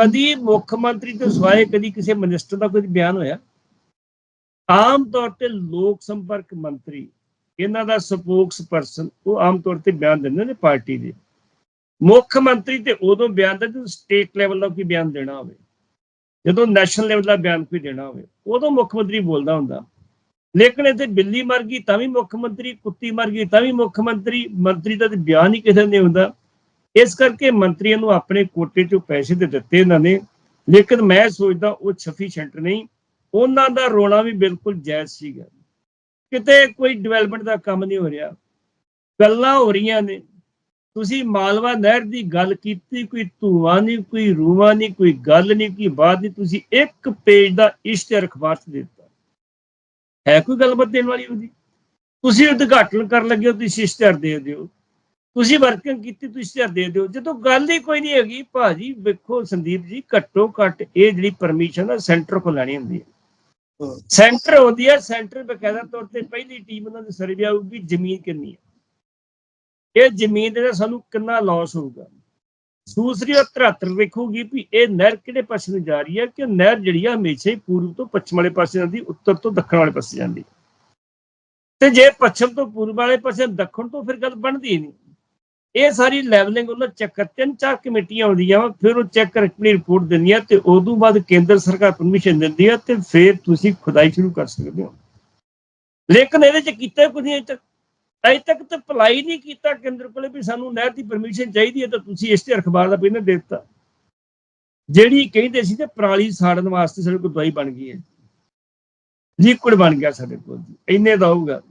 ਕਦੀ ਮੁੱਖ ਮੰਤਰੀ ਤੋਂ ਸਵਾਏ, ਕਦੀ ਕਿਸੇ ਮਿਨਿਸਟਰ ਦਾ ਕੋਈ ਬਿਆਨ ਹੋਇਆ? ਆਮ ਤੌਰ ਤੇ ਲੋਕ ਸੰਪਰਕ ਮੰਤਰੀ, ਇਹਨਾਂ ਦਾ ਸਪੋਕਸ ਪਰਸਨ ਉਹ ਆਮ ਤੌਰ ਤੇ ਬਿਆਨ ਦਿੰਦੇ ਨੇ ਪਾਰਟੀ ਦੇ। ਮੁੱਖ ਮੰਤਰੀ ਤੇ ਉਦੋਂ ਬਿਆਨ ਦਿੰਦੇ ਜਦੋਂ ਸਟੇਟ ਲੈਵਲ ਦਾ ਕੋਈ ਬਿਆਨ ਦੇਣਾ ਹੋਵੇ। ਜਦੋਂ ਨੈਸ਼ਨਲ ਲੈਵਲ ਦਾ ਬਿਆਨ ਕੋਈ ਦੇਣਾ ਹੋਵੇ, ਉਦੋਂ ਮੁੱਖ ਮੰਤਰੀ ਬੋਲਦਾ ਹੁੰਦਾ। ਲੇਕਿਨ ਇੱਥੇ ਬਿੱਲੀ ਮਰ ਗਈ ਤਾਂ ਵੀ ਮੁੱਖ ਮੰਤਰੀ, ਕੁੱਤੀ ਮਰ ਗਈ ਤਾਂ ਵੀ ਮੁੱਖ ਮੰਤਰੀ ਮੰਤਰੀ ਦਾ ਤੇ ਬਿਆਨ ਹੀ ਕਿਸੇ ਨੇ ਹੁੰਦਾ। ਇਸ ਕਰਕੇ ਮੰਤਰੀਆਂ ਨੂੰ ਆਪਣੇ ਕੋਟੇ ਚੋਂ ਪੈਸੇ ਦੇ ਦਿੱਤੇ ਇਹਨਾਂ ਨੇ, ਲੇਕਿਨ ਮੈਂ ਸੋਚਦਾ ਉਹ ਸਫੀਸ਼ੀਐਂਟ ਨਹੀਂ, ਉਹਨਾਂ ਦਾ ਰੋਣਾ ਵੀ ਬਿਲਕੁਲ ਜਾਇਜ਼ ਸੀਗਾ। ਕਿਤੇ ਕੋਈ ਡਿਵੈਲਪਮੈਂਟ ਦਾ ਕੰਮ ਨਹੀਂ ਹੋ ਰਿਹਾ। ਗੱਲਾਂ ਹੋ ਰਹੀਆਂ ਨੇ ਤੁਸੀਂ ਮਾਲਵਾ ਨਹਿਰ ਦੀ ਗੱਲ ਕੀਤੀ ਕੋਈ ਧੂਆਂ ਨਹੀਂ ਕੋਈ ਰੂਹਾਂ ਨਹੀਂ ਕੋਈ ਗੱਲ ਨਹੀਂ ਕੋਈ ਬਾਤ ਨਹੀਂ ਤੁਸੀਂ ਇੱਕ ਪੇਜ ਦਾ ਇਸ਼ਤਿਹਾਰ ਅਖਬਾਰ 'ਚ ਦੇ ਦਿੱਤਾ। ਹੈ ਕੋਈ ਗੱਲਬਾਤ ਦੇਣ ਵਾਲੀ ਉਹਦੀ? ਤੁਸੀਂ ਉਦਘਾਟਨ ਕਰਨ ਲੱਗੇ ਹੋ ਤੁਸੀਂ ਇਸ਼ਤਿਹਾਰ ਦੇ ਦਿਓ। ਤੁਸੀਂ ਵਰਕਿੰਗ ਕੀਤੀ ਤੁਸੀਂ ਇਸ਼ਤਿਹਾਰ ਦੇ ਦਿਓ। ਜਦੋਂ ਗੱਲ ਹੀ ਕੋਈ ਨਹੀਂ ਹੈਗੀ ਭਾਜੀ ਵੇਖੋ ਸੰਦੀਪ ਜੀ ਘੱਟੋ ਘੱਟ ਇਹ ਜਿਹੜੀ ਪਰਮਿਸ਼ਨ ਹੈ ਸੈਂਟਰ ਕੋਲ ਲੈਣੀ ਹੁੰਦੀ ਹੈ। ਸੈਂਟਰ ਹੁੰਦੀ ਹੈ ਸੈਂਟਰ ਬਕਾਇਦਾ ਤੌਰ ਤੇ ਪਹਿਲੀ ਟੀਮ ਉਹਨਾਂ ਦੀ ਸਰਵੇ ਆਊਗੀ ਜ਼ਮੀਨ ਕਿੰਨੀ ਹੈ। ਇਹ ਜ਼ਮੀਨ ਦੇ ਨਾਲ ਸਾਨੂੰ ਕਿੰਨਾ ਲਾਸ ਹੋਊਗਾ। ਦੂਸਰੀ ਉਹ 73 ਵੇਖੂਗੀ ਵੀ ਇਹ ਨਹਿਰ ਕਿਹੜੇ ਪਾਸੇ ਨੂੰ ਜਾ ਰਹੀ ਹੈ ਕਿ ਨਹਿਰ ਜਿਹੜੀ ਆ ਹਮੇਸ਼ਾ ਹੀ ਪੂਰਬ ਤੋਂ ਪੱਛਮ ਵਾਲੇ ਪਾਸੇ ਜਾਂਦੀ, ਉੱਤਰ ਤੋਂ ਦੱਖਣ ਵਾਲੇ ਪਾਸੇ ਜਾਂਦੀ। ਤੇ ਜੇ ਪੱਛਮ ਤੋਂ ਪੂਰਬ ਵਾਲੇ ਪਾਸੇ ਦੱਖਣ ਤੋਂ ਫਿਰ ਗੱਲ ਬਣਦੀ ਨਹੀਂ। ਇਹ ਸਾਰੀ ਲੈਵਲਿੰਗ ਉਹਨਾਂ ਚੱਕਰ ਤਿੰਨ ਚਾਰ ਕਮੇਟੀਆਂ ਆਉਂਦੀਆਂ ਵਾ, ਫਿਰ ਉਹ ਚੈੱਕ ਕਰਕੇ ਆਪਣੀ ਰਿਪੋਰਟ ਦਿੰਦੀਆਂ ਤੇ ਉਦੋਂ ਬਾਅਦ ਕੇਂਦਰ ਸਰਕਾਰ ਪਰਮਿਸ਼ਨ ਦਿੰਦੀ ਹੈ ਤੇ ਫਿਰ ਤੁਸੀਂ ਖੁਦਾਈ ਸ਼ੁਰੂ ਕਰ ਸਕਦੇ ਹੋ। ਲੇਕਿਨ ਇਹਦੇ ਚ ਕੀਤਾ ਕੁਝ ਨਹੀਂ ਅਜੇ ਤੱਕ। ਅਜੇ ਤੱਕ ਤਾਂ ਅਪਲਾਈ ਨਹੀਂ ਕੀਤਾ ਕੇਂਦਰ ਕੋਲੇ ਵੀ ਸਾਨੂੰ ਨਹਿਰ ਦੀ ਪਰਮਿਸ਼ਨ ਚਾਹੀਦੀ ਹੈ ਤਾਂ ਤੁਸੀਂ ਇਸ ਤੇ ਅਖਬਾਰ ਦਾ ਪਹਿਲਾਂ ਦੇ ਦਿੱਤਾ। ਜਿਹੜੀ ਕਹਿੰਦੇ ਸੀ ਤੇ ਪਰਾਲੀ ਸਾੜਨ ਵਾਸਤੇ ਸਾਡੇ ਕੋਲ ਦਵਾਈ ਬਣ ਗਈ ਹੈ। ਲਿਕੁਇਡ ਬਣ ਗਿਆ ਸਾਡੇ ਕੋਲ ਇੰਨੇ ਦਾ ਹੋਊਗਾ।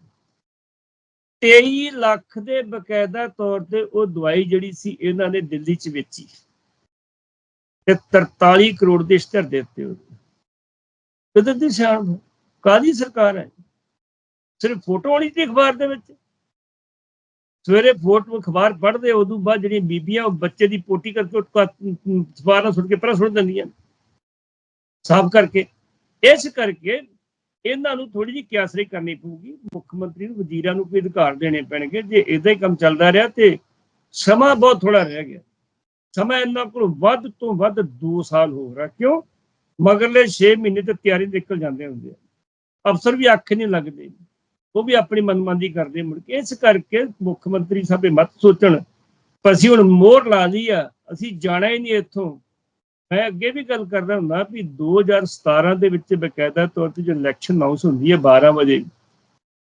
23 ਲੱਖ ਦੇ ਬਕਾਇਦਾ ਤੌਰ ਤੇ ਉਹ ਦਵਾਈ ਜਿਹੜੀ ਸੀ ਇਹਨਾਂ ਨੇ ਦਿੱਲੀ ਚ ਵੇਚੀ। ਤੇ 43 ਕਰੋੜ ਦੇ ਇਸ਼ਤਿਹਾਰ ਦੇ ਦਿੱਤੇ ਉਹਦੇ। ਕਦਰ ਦੀ ਸ਼ਾਨ ਕਾਦੀ ਸਰਕਾਰ ਹੈ? ਸਿਰਫ ਫੋਟੋ ਵਾਲੀ ਦੀ ਅਖਬਾਰ ਦੇ ਵਿੱਚ? ਸਵੇਰੇ ਫੋਟੋ ਅਖਬਾਰ ਪੜ੍ਹਦੇ ਉਦੋਂ ਬਾਅਦ ਜਿਹੜੀਆਂ ਬੀਬੀਆਂ, ਉਹ ਬੱਚੇ ਦੀ ਪੋਟੀ ਕਰਕੇ ਅਖਬਾਰਾਂ ਸੁੱਟ ਕੇ ਪਰਾਂ ਸੁੱਟ ਦਿੰਦੀਆਂ ਸਾਫ਼ ਕਰਕੇ। ਇਸ ਕਰਕੇ ਇਹਨਾਂ ਨੂੰ ਥੋੜੀ ਜਿਹੀ ਕਿਆਸਰੀ ਕਰਨੀ ਪਊਗੀ। ਮੁੱਖ ਮੰਤਰੀ ਨੂੰ, ਵਜ਼ੀਰਾਂ ਨੂੰ ਕੋਈ ਅਧਿਕਾਰ ਦੇਣੇ ਪੈਣਗੇ। ਜੇ ਇਦਾਂ ਹੀ ਕੰਮ ਚੱਲਦਾ ਰਿਹਾ ਤੇ ਸਮਾਂ ਬਹੁਤ ਥੋੜਾ ਰਹਿ ਗਿਆ। ਸਮਾਂ ਇਹਨਾਂ ਕੋਲ ਵੱਧ ਤੋਂ ਵੱਧ 2 ਸਾਲ ਹੋ ਰਿਹਾ ਕਿਉਂ? ਮਗਰਲੇ 6 ਮਹੀਨੇ ਤੇ ਤਿਆਰੀ ਨਿਕਲ ਜਾਂਦੇ ਹੁੰਦੇ ਆ। ਅਫਸਰ ਵੀ ਅੱਖ ਨਹੀਂ ਲੱਗਦੇ। ਉਹ ਵੀ ਆਪਣੀ ਮਨਮਾਨੀ ਕਰਦੇ ਮੁੜ ਕੇ। ਇਸ ਕਰਕੇ ਮੁੱਖ ਮੰਤਰੀ ਸਾਹਿਬ ਇਹ ਮਤ ਸੋਚਣ ਅਸੀਂ ਹੁਣ ਮੋਹਰ ਲਾ ਲਈ ਆ, ਅਸੀਂ ਜਾਣਾ ਹੀ ਨਹੀਂ ਇੱਥੋਂ। ਮੈਂ ਅੱਗੇ ਵੀ ਗੱਲ ਕਰਦਾ ਹੁੰਦਾ ਵੀ 2017 ਦੇ ਵਿੱਚ ਬਕਾਇਦਾ ਤੌਰ ਤੇ ਜੋ ਇਲੈਕਸ਼ਨ ਅਨਾਉਂਸ ਹੁੰਦੀ ਹੈ 12 ਵਜੇ,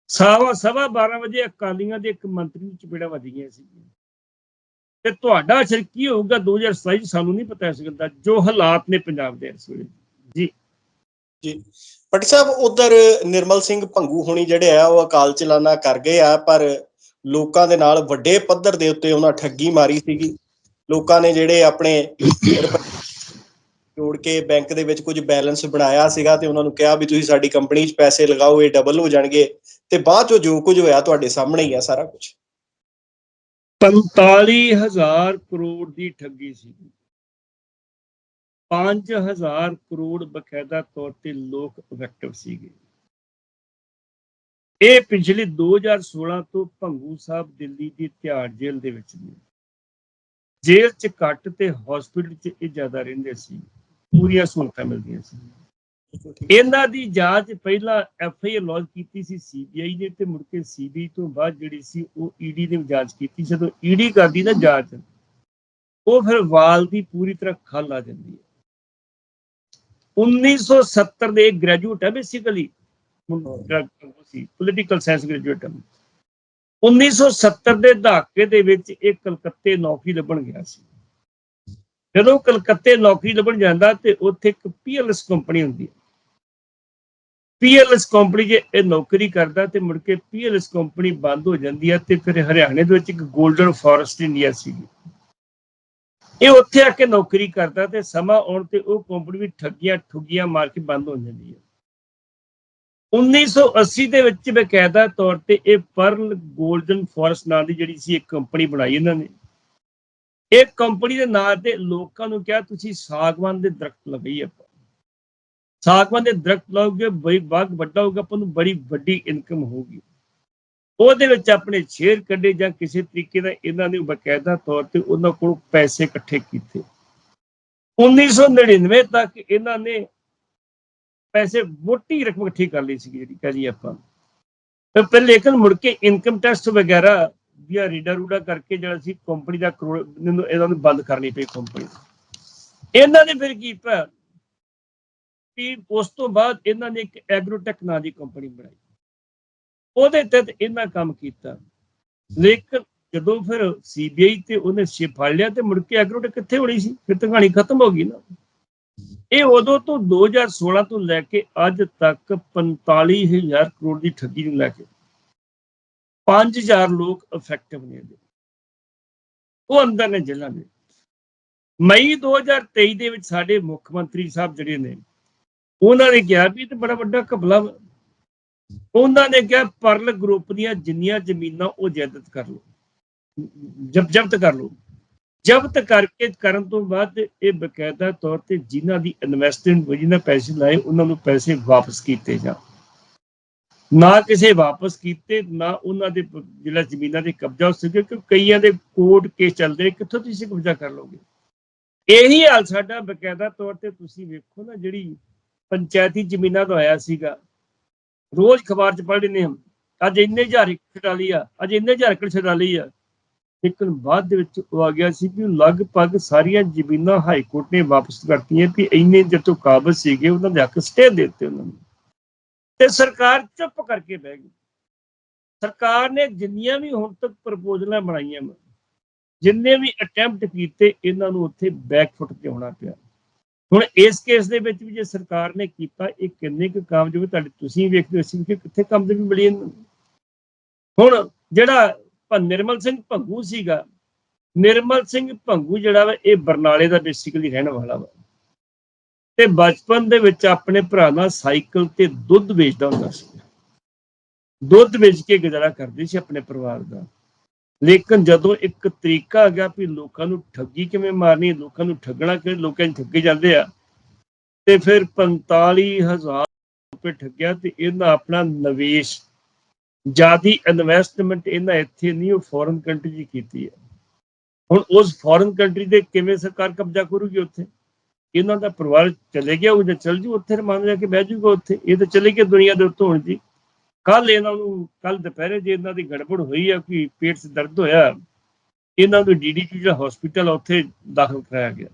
ਸਵਾ ਸਵਾ 12 ਵਜੇ ਅਕਾਲੀਆਂ ਦੇ ਇੱਕ ਮੰਤਰੀ ਨੂੰ ਚਪੇੜਾ ਵੱਜ ਗਈਆਂ ਸੀ ਤੇ ਤੁਹਾਡਾ ਅਸਰ ਕੀ ਹੋਊਗਾ 2027 ਚ ਸਾਨੂੰ ਨਹੀਂ ਪਤਾ ਇਸ ਗੱਲ ਦਾ, ਜੋ ਹਾਲਾਤ ਨੇ ਪੰਜਾਬ ਦੇ ਇਸ ਵੇਲੇ। ਜੀ। ਜੀ। ਪੱਟੀ ਸਾਹਿਬ, ਉਧਰ ਨਿਰਮਲ ਸਿੰਘ ਭੰਗੂ ਹੋਣੀ ਜਿਹੜੇ ਆ, ਉਹ ਅਕਾਲ ਚਲਾਨਾ ਕਰ ਗਏ ਆ, ਪਰ ਲੋਕਾਂ ਦੇ ਨਾਲ ਵੱਡੇ ਪੱਧਰ ਦੇ ਉੱਤੇ ਉਹਨਾਂ ਠੱਗੀ ਮਾਰੀ ਸੀਗੀ। ਲੋਕਾਂ ਨੇ ਜਿਹੜੇ ਆਪਣੇ ਜੋੜ ਕੇ ਬੈਂਕ ਦੇ ਵਿੱਚ ਕੁਝ ਬੈਲੈਂਸ ਬਣਾਇਆ ਸੀਗਾ ਤੇ ਉਹਨਾਂ ਨੂੰ ਕਿਹਾ ਵੀ ਤੁਸੀਂ ਸਾਡੀ ਕੰਪਨੀ 'ਚ ਪੈਸੇ ਲਗਾਓ, ਇਹ ਡਬਲ ਹੋ ਜਾਣਗੇ ਤੇ ਬਾਅਦ 'ਚੋਂ ਜੋ ਕੁਝ ਹੋਇਆ ਤੁਹਾਡੇ ਸਾਹਮਣੇ ਹੀ ਆ ਸਾਰਾ ਕੁਝ। 45000 ਕਰੋੜ ਦੀ ਠੱਗੀ ਸੀ 5000 ਕਰੋੜ ਬਕਾਇਦਾ ਤੌਰ ਤੇ ਲੋਕ ਇਫੈਕਟਿਵ ਸੀਗੇ। ਇਹ ਪਿਛਲੇ 2016 ਤੋਂ ਭੰਗੂ ਸਾਹਿਬ ਦਿੱਲੀ ਦੀ ਤਿਹਾੜ ਜੇਲ੍ਹ ਦੇ ਵਿੱਚ ਨੇ ਜੇਲ੍ਹ 'ਚ ਘੱਟ ਤੇ ਹਸਪੀਟਲ 'ਚ ਇਹ ਜ਼ਿਆਦਾ ਰਹਿੰਦੇ ਸੀ। ਪੂਰੀਆਂ ਸਹੂਲਤਾਂ ਮਿਲਦੀਆਂ ਸੀ। ਇਹਨਾਂ ਦੀ ਜਾਂਚ ਪਹਿਲਾਂ ਐਫ ਆਈ ਆਰ ਲੌਂਚ ਕੀਤੀ ਸੀ ਸੀਬੀਆਈ ਨੇ ਤੇ ਮੁੜ ਕੇ ਸੀਬੀਆਈ ਤੋਂ ਬਾਅਦ ਜਿਹੜੀ ਸੀ ਉਹ ਈਡੀ ਨੇ ਜਾਂਚ ਕੀਤੀ। ਜਦੋਂ ਈਡੀ ਕਰਦੀ ਨਾ ਜਾਂਚ, ਉਹ ਫਿਰ ਵਾਲ ਦੀ ਪੂਰੀ ਤਰ੍ਹਾਂ ਖੱਲ ਆ ਜਾਂਦੀ ਹੈ। 1970 ਦੇ ਗ੍ਰੈਜੂਏਟ ਹੈ। ਬੇਸਿਕਲੀ ਸੀ ਪੋਲੀਟੀਕਲ ਸਾਇੰਸ ਗ੍ਰੈਜੂਏਟ ਹੈ 1970 ਦੇ ਦਹਾਕੇ ਦੇ ਵਿੱਚ ਇਹ ਕਲਕੱਤੇ ਨੌਕਰੀ ਲੱਭਣ ਗਿਆ ਸੀ। ਜਦੋਂ ਕਲਕੱਤੇ ਨੌਕਰੀ ਲੱਭਣ ਜਾਂਦਾ ਤੇ ਉੱਥੇ ਇੱਕ ਪੀਐਲਐਸ ਕੰਪਨੀ ਹੁੰਦੀ ਹੈ ਪੀਐਲਐਸ ਕੰਪਨੀ 'ਚ ਇਹ ਨੌਕਰੀ ਕਰਦਾ ਤੇ ਮੁੜ ਕੇ ਪੀਐਲਐਸ ਕੰਪਨੀ ਬੰਦ ਹੋ ਜਾਂਦੀ ਹੈ ਤੇ ਫਿਰ ਹਰਿਆਣੇ ਦੇ ਵਿੱਚ ਇੱਕ 골ਡਨ ਫੋਰੈਸਟ ਇੰਡੀਆ ਸੀਗੀ। ਇਹ ਉੱਥੇ ਆ ਕੇ ਨੌਕਰੀ ਕਰਦਾ ਤੇ ਸਮਾਂ ਆਉਣ ਤੇ ਉਹ ਕੰਪਨੀ ਵੀ ਠੱਗੀਆਂ ਠੁੱਗੀਆਂ ਮਾਰ ਕੇ ਬੰਦ ਹੋ ਜਾਂਦੀ ਹੈ। 1980 ਦੇ ਵਿੱਚ ਬਕਾਇਦਾ ਤੌਰ ਤੇ ਇਹ ਪਰਲ 골ਡਨ ਫੋਰੈਸਟ ਨਾਂ ਦੀ ਜਿਹੜੀ ਸੀ ਇੱਕ ਕੰਪਨੀ ਬਣਾਈ ਇਹਨਾਂ ਨੇ। ਇਹ ਕੰਪਨੀ ਦੇ ਨਾਂ ਤੇ ਲੋਕਾਂ ਨੂੰ ਕਿਹਾ, ਤੁਸੀਂ ਸਾਗਵਾਨ ਦੇ ਦਰਖਤ ਲਗਾਈ ਆਪਾਂ। ਸਾਗਵਾਨ ਦੇ ਦਰਖਤ ਲਾਓਗੇ, ਬਈ ਬਾਗ ਵੱਡਾ ਹੋਊਗਾ, ਆਪਾਂ ਨੂੰ ਬੜੀ ਵੱਡੀ ਇਨਕਮ ਹੋਊਗੀ। ਉਹਦੇ ਵਿੱਚ ਆਪਣੇ ਸ਼ੇਅਰ ਕੱਢੇ ਜਾਂ ਕਿਸੇ ਤਰੀਕੇ ਨਾਲ ਇਹਨਾਂ ਨੇ ਬਕਾਇਦਾ ਤੌਰ ਤੇ ਉਹਨਾਂ ਕੋਲ ਪੈਸੇ ਇਕੱਠੇ ਕੀਤੇ। 1999 ਤੱਕ ਇਹਨਾਂ ਨੇ ਪੈਸੇ ਮੋਟੀ ਰਕਮ ਇਕੱਠੀ ਕਰ ਲਈ ਸੀ ਜਿਹੜੀ ਕਹ ਜੀ ਆਪਾਂ। ਤੇ ਪਰ ਲੇਕਿਨ ਮੁੜ ਕੇ ਇਨਕਮ ਟੈਕਸ ਵਗੈਰਾ ਜਾਂ ਰੀਡਾ ਰੂਡਾ ਕਰਕੇ ਜਿਹੜਾ ਸੀ ਕੰਪਨੀ ਦਾ ਕਰੋੜ ਇਹਨਾਂ ਨੂੰ ਬੰਦ ਕਰਨੀ ਪਈ ਕੰਪਨੀ ਇਹਨਾਂ ਨੇ ਫਿਰ ਕੀ ਪਿਆ ਕਿ ਉਸ ਤੋਂ ਬਾਅਦ ਇਹਨਾਂ ਨੇ ਇੱਕ ਐਗਰੋਟੈਕ ਨਾਂ ਦੀ ਕੰਪਨੀ ਬਣਾਈ। ਉਹਦੇ ਤਹਿਤ ਇਹਨਾਂ ਕੰਮ ਕੀਤਾ। ਲੇਕਿਨ ਜਦੋਂ ਫਿਰ ਸੀਬੀਆਈ ਤੇ ਉਹਨੇ ਛੇ ਲਿਆ ਤੇ ਮੁੜ ਕੇ ਐਗਰੋਟੈਕ ਕਿੱਥੇ ਹੋਣੀ ਸੀ? ਫਿਰ ਕਹਾਣੀ ਖਤਮ ਹੋ ਗਈ ਨਾ। ਇਹ ਉਦੋਂ ਤੋਂ 2016 ਤੋਂ ਲੈ ਕੇ ਅੱਜ ਤੱਕ 45000 ਕਰੋੜ ਦੀ ਠੱਗੀ ਨੂੰ ਲੈ ਕੇ 5000 ਲੋਕ ਅਫੈਕਟਿਵ ਨੇ ਇਹਦੇ। ਉਹ ਅੰਦਰ ਨੇ ਜੇਲ੍ਹਾਂ ਦੇ। ਮਈ 2023 ਦੇ ਵਿੱਚ ਸਾਡੇ ਮੁੱਖ ਮੰਤਰੀ ਸਾਹਿਬ ਜਿਹੜੇ ਨੇ, ਉਹਨਾਂ ਨੇ ਕਿਹਾ ਵੀ ਇਹ ਤਾਂ ਬੜਾ ਵੱਡਾ ਘਪਲਾ ਉਹਨਾਂ ਨੇ ਕਿਹਾ, ਪਰਲ ਗਰੁੱਪ ਦੀਆਂ ਜਿੰਨੀਆਂ ਜ਼ਮੀਨਾਂ ਉਹ ਜਾਇਦਾਦ ਕਰ ਲਓ। ਜਬ ਜ਼ਬਤ ਕਰ ਲਓ। ਜ਼ਬਤ ਕਰਕੇ ਕਰਨ ਤੋਂ ਬਾਅਦ ਇਹ ਬਕਾਇਦਾ ਤੌਰ ਤੇ ਜਿਨ੍ਹਾਂ ਦੀ ਇਨਵੈਸਟਮੈਂਟ ਜਿਨ੍ਹਾਂ ਪੈਸੇ ਲਾਏ, ਉਹਨਾਂ ਨੂੰ ਪੈਸੇ ਵਾਪਸ ਕੀਤੇ ਜਾਣ। ਨਾ ਕਿਸੇ ਵਾਪਸ ਕੀਤੇ, ਨਾ ਉਹਨਾਂ ਦੇ ਜਿਹੜਾ ਜ਼ਮੀਨਾਂ ਦੇ ਕਬਜ਼ਾ ਹੋ ਸਕੇ ਕਿ ਕਈਆਂ ਦੇ ਕੋਰਟ ਕੇਸ ਚੱਲਦੇ ਕਿੱਥੋਂ ਤੁਸੀਂ ਕਬਜ਼ਾ ਕਰ ਲਓਗੇ? ਇਹੀ ਹਾਲ ਸਾਡਾ ਬਕਾਇਦਾ ਤੌਰ ਤੇ। ਤੁਸੀਂ ਵੇਖੋ ਨਾ, ਜਿਹੜੀ ਪੰਚਾਇਤੀ ਜ਼ਮੀਨਾਂ ਦਾ ਹੋਇਆ ਸੀਗਾ ਰੋਜ਼ ਅਖਬਾਰ 'ਚ ਪੜ੍ਹ ਲੈਂਦੇ ਹਾਂ। ਅੱਜ ਇੰਨੇ ਹਜ਼ਾਰ ਏਕੜ ਛਡਾ ਆ ਅੱਜ ਇੰਨੇ ਹਜ਼ਾਰ ਏਕੜ ਛਡਾ ਲਈ ਆ। ਲੇਕਿਨ ਬਾਅਦ ਦੇ ਵਿੱਚ ਉਹ ਆ ਗਿਆ ਸੀ ਕਿ ਲਗਭਗ ਸਾਰੀਆਂ ਜ਼ਮੀਨਾਂ ਹਾਈ ਕੋਰਟ ਨੇ ਵਾਪਸ ਕਰਤੀਆਂ ਕਿ ਇੰਨੇ ਜਦੋਂ ਕਾਬਜ਼ ਸੀਗੇ ਉਹਨਾਂ ਦੇ ਹੱਕ ਸਟੇ ਦੇ ਦਿੱਤੇ ਉਹਨਾਂ ਨੂੰ। ਤੇ ਸਰਕਾਰ ਚੁੱਪ ਕਰਕੇ ਬਹਿ ਗਈ। ਸਰਕਾਰ ਨੇ ਜਿੰਨੀਆਂ ਵੀ ਹੁਣ ਤੱਕ ਪ੍ਰਪੋਜ਼ਲਾਂ ਬਣਾਈਆਂ ਵਾ, ਜਿੰਨੇ ਵੀ ਅਟੈਂਪਟ ਕੀਤੇ ਇਹਨਾਂ ਨੂੰ ਉੱਥੇ ਬੈਕਫੁੱਟ ਤੇ ਹੋਣਾ ਪਿਆ। ਹੁਣ ਇਸ ਕੇਸ ਦੇ ਵਿੱਚ ਵੀ ਜੇ ਸਰਕਾਰ ਨੇ ਕੀਤਾ, ਇਹ ਕਿੰਨੇ ਕੁ ਕਾਮਯਾਬ ਤੁਹਾਡੇ, ਤੁਸੀਂ ਵੇਖਦੇ ਹੋ ਸੀ ਕਿ ਕਿੱਥੇ ਕਾਮਯਾਬੀ ਮਿਲੀ ਇਹਨਾਂ ਨੂੰ ਹੁਣ ਜਿਹੜਾ ਨਿਰਮਲ ਸਿੰਘ ਭੰਗੂ ਸੀਗਾ, ਨਿਰਮਲ ਸਿੰਘ ਭੰਗੂ ਜਿਹੜਾ ਵਾ, ਇਹ ਬਰਨਾਲੇ ਦਾ ਬੇਸਿਕਲੀ ਰਹਿਣ ਵਾਲਾ ਵਾ। ਤੇ ਬਚਪਨ ਦੇ ਵਿੱਚ ਆਪਣੇ ਭਰਾ ਨਾਲ ਸਾਈਕਲ ਤੇ ਦੁੱਧ ਵੇਚਦਾ ਹੁੰਦਾ ਸੀ। ਦੁੱਧ ਵੇਚ ਕੇ ਗੁਜ਼ਾਰਾ ਕਰਦੇ ਸੀ ਆਪਣੇ ਪਰਿਵਾਰ ਦਾ। ਲੇਕਿਨ ਜਦੋਂ ਇੱਕ ਤਰੀਕਾ ਆ ਗਿਆ ਵੀ ਲੋਕਾਂ ਨੂੰ ਠੱਗੀ ਕਿਵੇਂ ਮਾਰਨੀ ਲੋਕਾਂ ਨੂੰ ਠੱਗਣਾ ਕਿ ਲੋਕਾਂ ਨੂੰ ਠੱਗੇ ਜਾਂਦੇ ਆ, ਤੇ ਫਿਰ 45000 ਰੁਪਏ ਠੱਗਿਆ ਤੇ ਇਹਨਾਂ ਆਪਣਾ ਨਿਵੇਸ਼, ਜਿਆਦੀ ਇਨਵੈਸਟਮੈਂਟ ਇਹਨਾਂ ਇੱਥੇ ਨਹੀਂ, ਉਹ ਫੋਰਨ ਕੰਟਰੀ 'ਚ ਕੀਤੀ ਹੈ। ਹੁਣ ਉਸ ਫੋਰਨ ਕੰਟਰੀ ਦੇ ਕਿਵੇਂ ਸਰਕਾਰ ਕਬਜ਼ਾ ਕਰੂਗੀ ਉੱਥੇ? ਇਹਨਾਂ ਦਾ ਪਰਿਵਾਰ ਚਲੇ ਗਿਆ, ਉਹ ਜੇ ਚਲ ਜੂ, ਉੱਥੇ ਰਮਾਨ ਜਾ ਕੇ ਬਹਿ ਜੂਗਾ ਉੱਥੇ, ਇਹ ਤਾਂ ਚਲੇ ਗਿਆ ਦੁਨੀਆ ਦੇ ਉੱਤੋਂ ਹੁਣ ਜੀ। ਕੱਲ ਇਹਨਾਂ ਨੂੰ ਕੱਲ ਦੁਪਹਿਰੇ ਜੇ ਇਹਨਾਂ ਦੀ ਗੜਬੜ ਹੋਈ ਆ ਕਿ ਪੇਟ 'ਚ ਦਰਦ ਹੋਇਆ ਇਹਨਾਂ ਨੂੰ ਡੀਡੀਟੀ ਜਿਹੜਾ ਹਸਪੀਟਲ ਉੱਥੇ ਦਾਖਲ ਕਰਾਇਆ ਗਿਆ।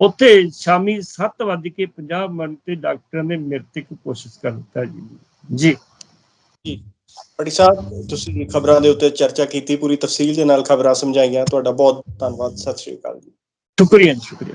ਉੱਥੇ ਸ਼ਾਮੀ 7:50 ਮਿੰਟ ਤੇ ਡਾਕਟਰ ਨੇ ਮ੍ਰਿਤਕ ਕੋਸ਼ਿਸ਼ ਕਰ ਦਿੱਤਾ ਜੀ। ਜੀ। ਪਟੀ ਸਾਹਿਬ ਤੁਸੀਂ ਖਬਰਾਂ ਦੇ ਉੱਤੇ ਚਰਚਾ ਕੀਤੀ ਪੂਰੀ ਤਫਸੀਲ ਦੇ ਨਾਲ ਖਬਰਾਂ ਸਮਝਾਈਆਂ। ਤੁਹਾਡਾ ਬਹੁਤ ਧੰਨਵਾਦ। ਸਤਿ ਸ਼੍ਰੀ ਅਕਾਲ ਜੀ। ਸ਼ੁਕਰੀਆ ਜੀ, ਸ਼ੁਕਰੀਆ।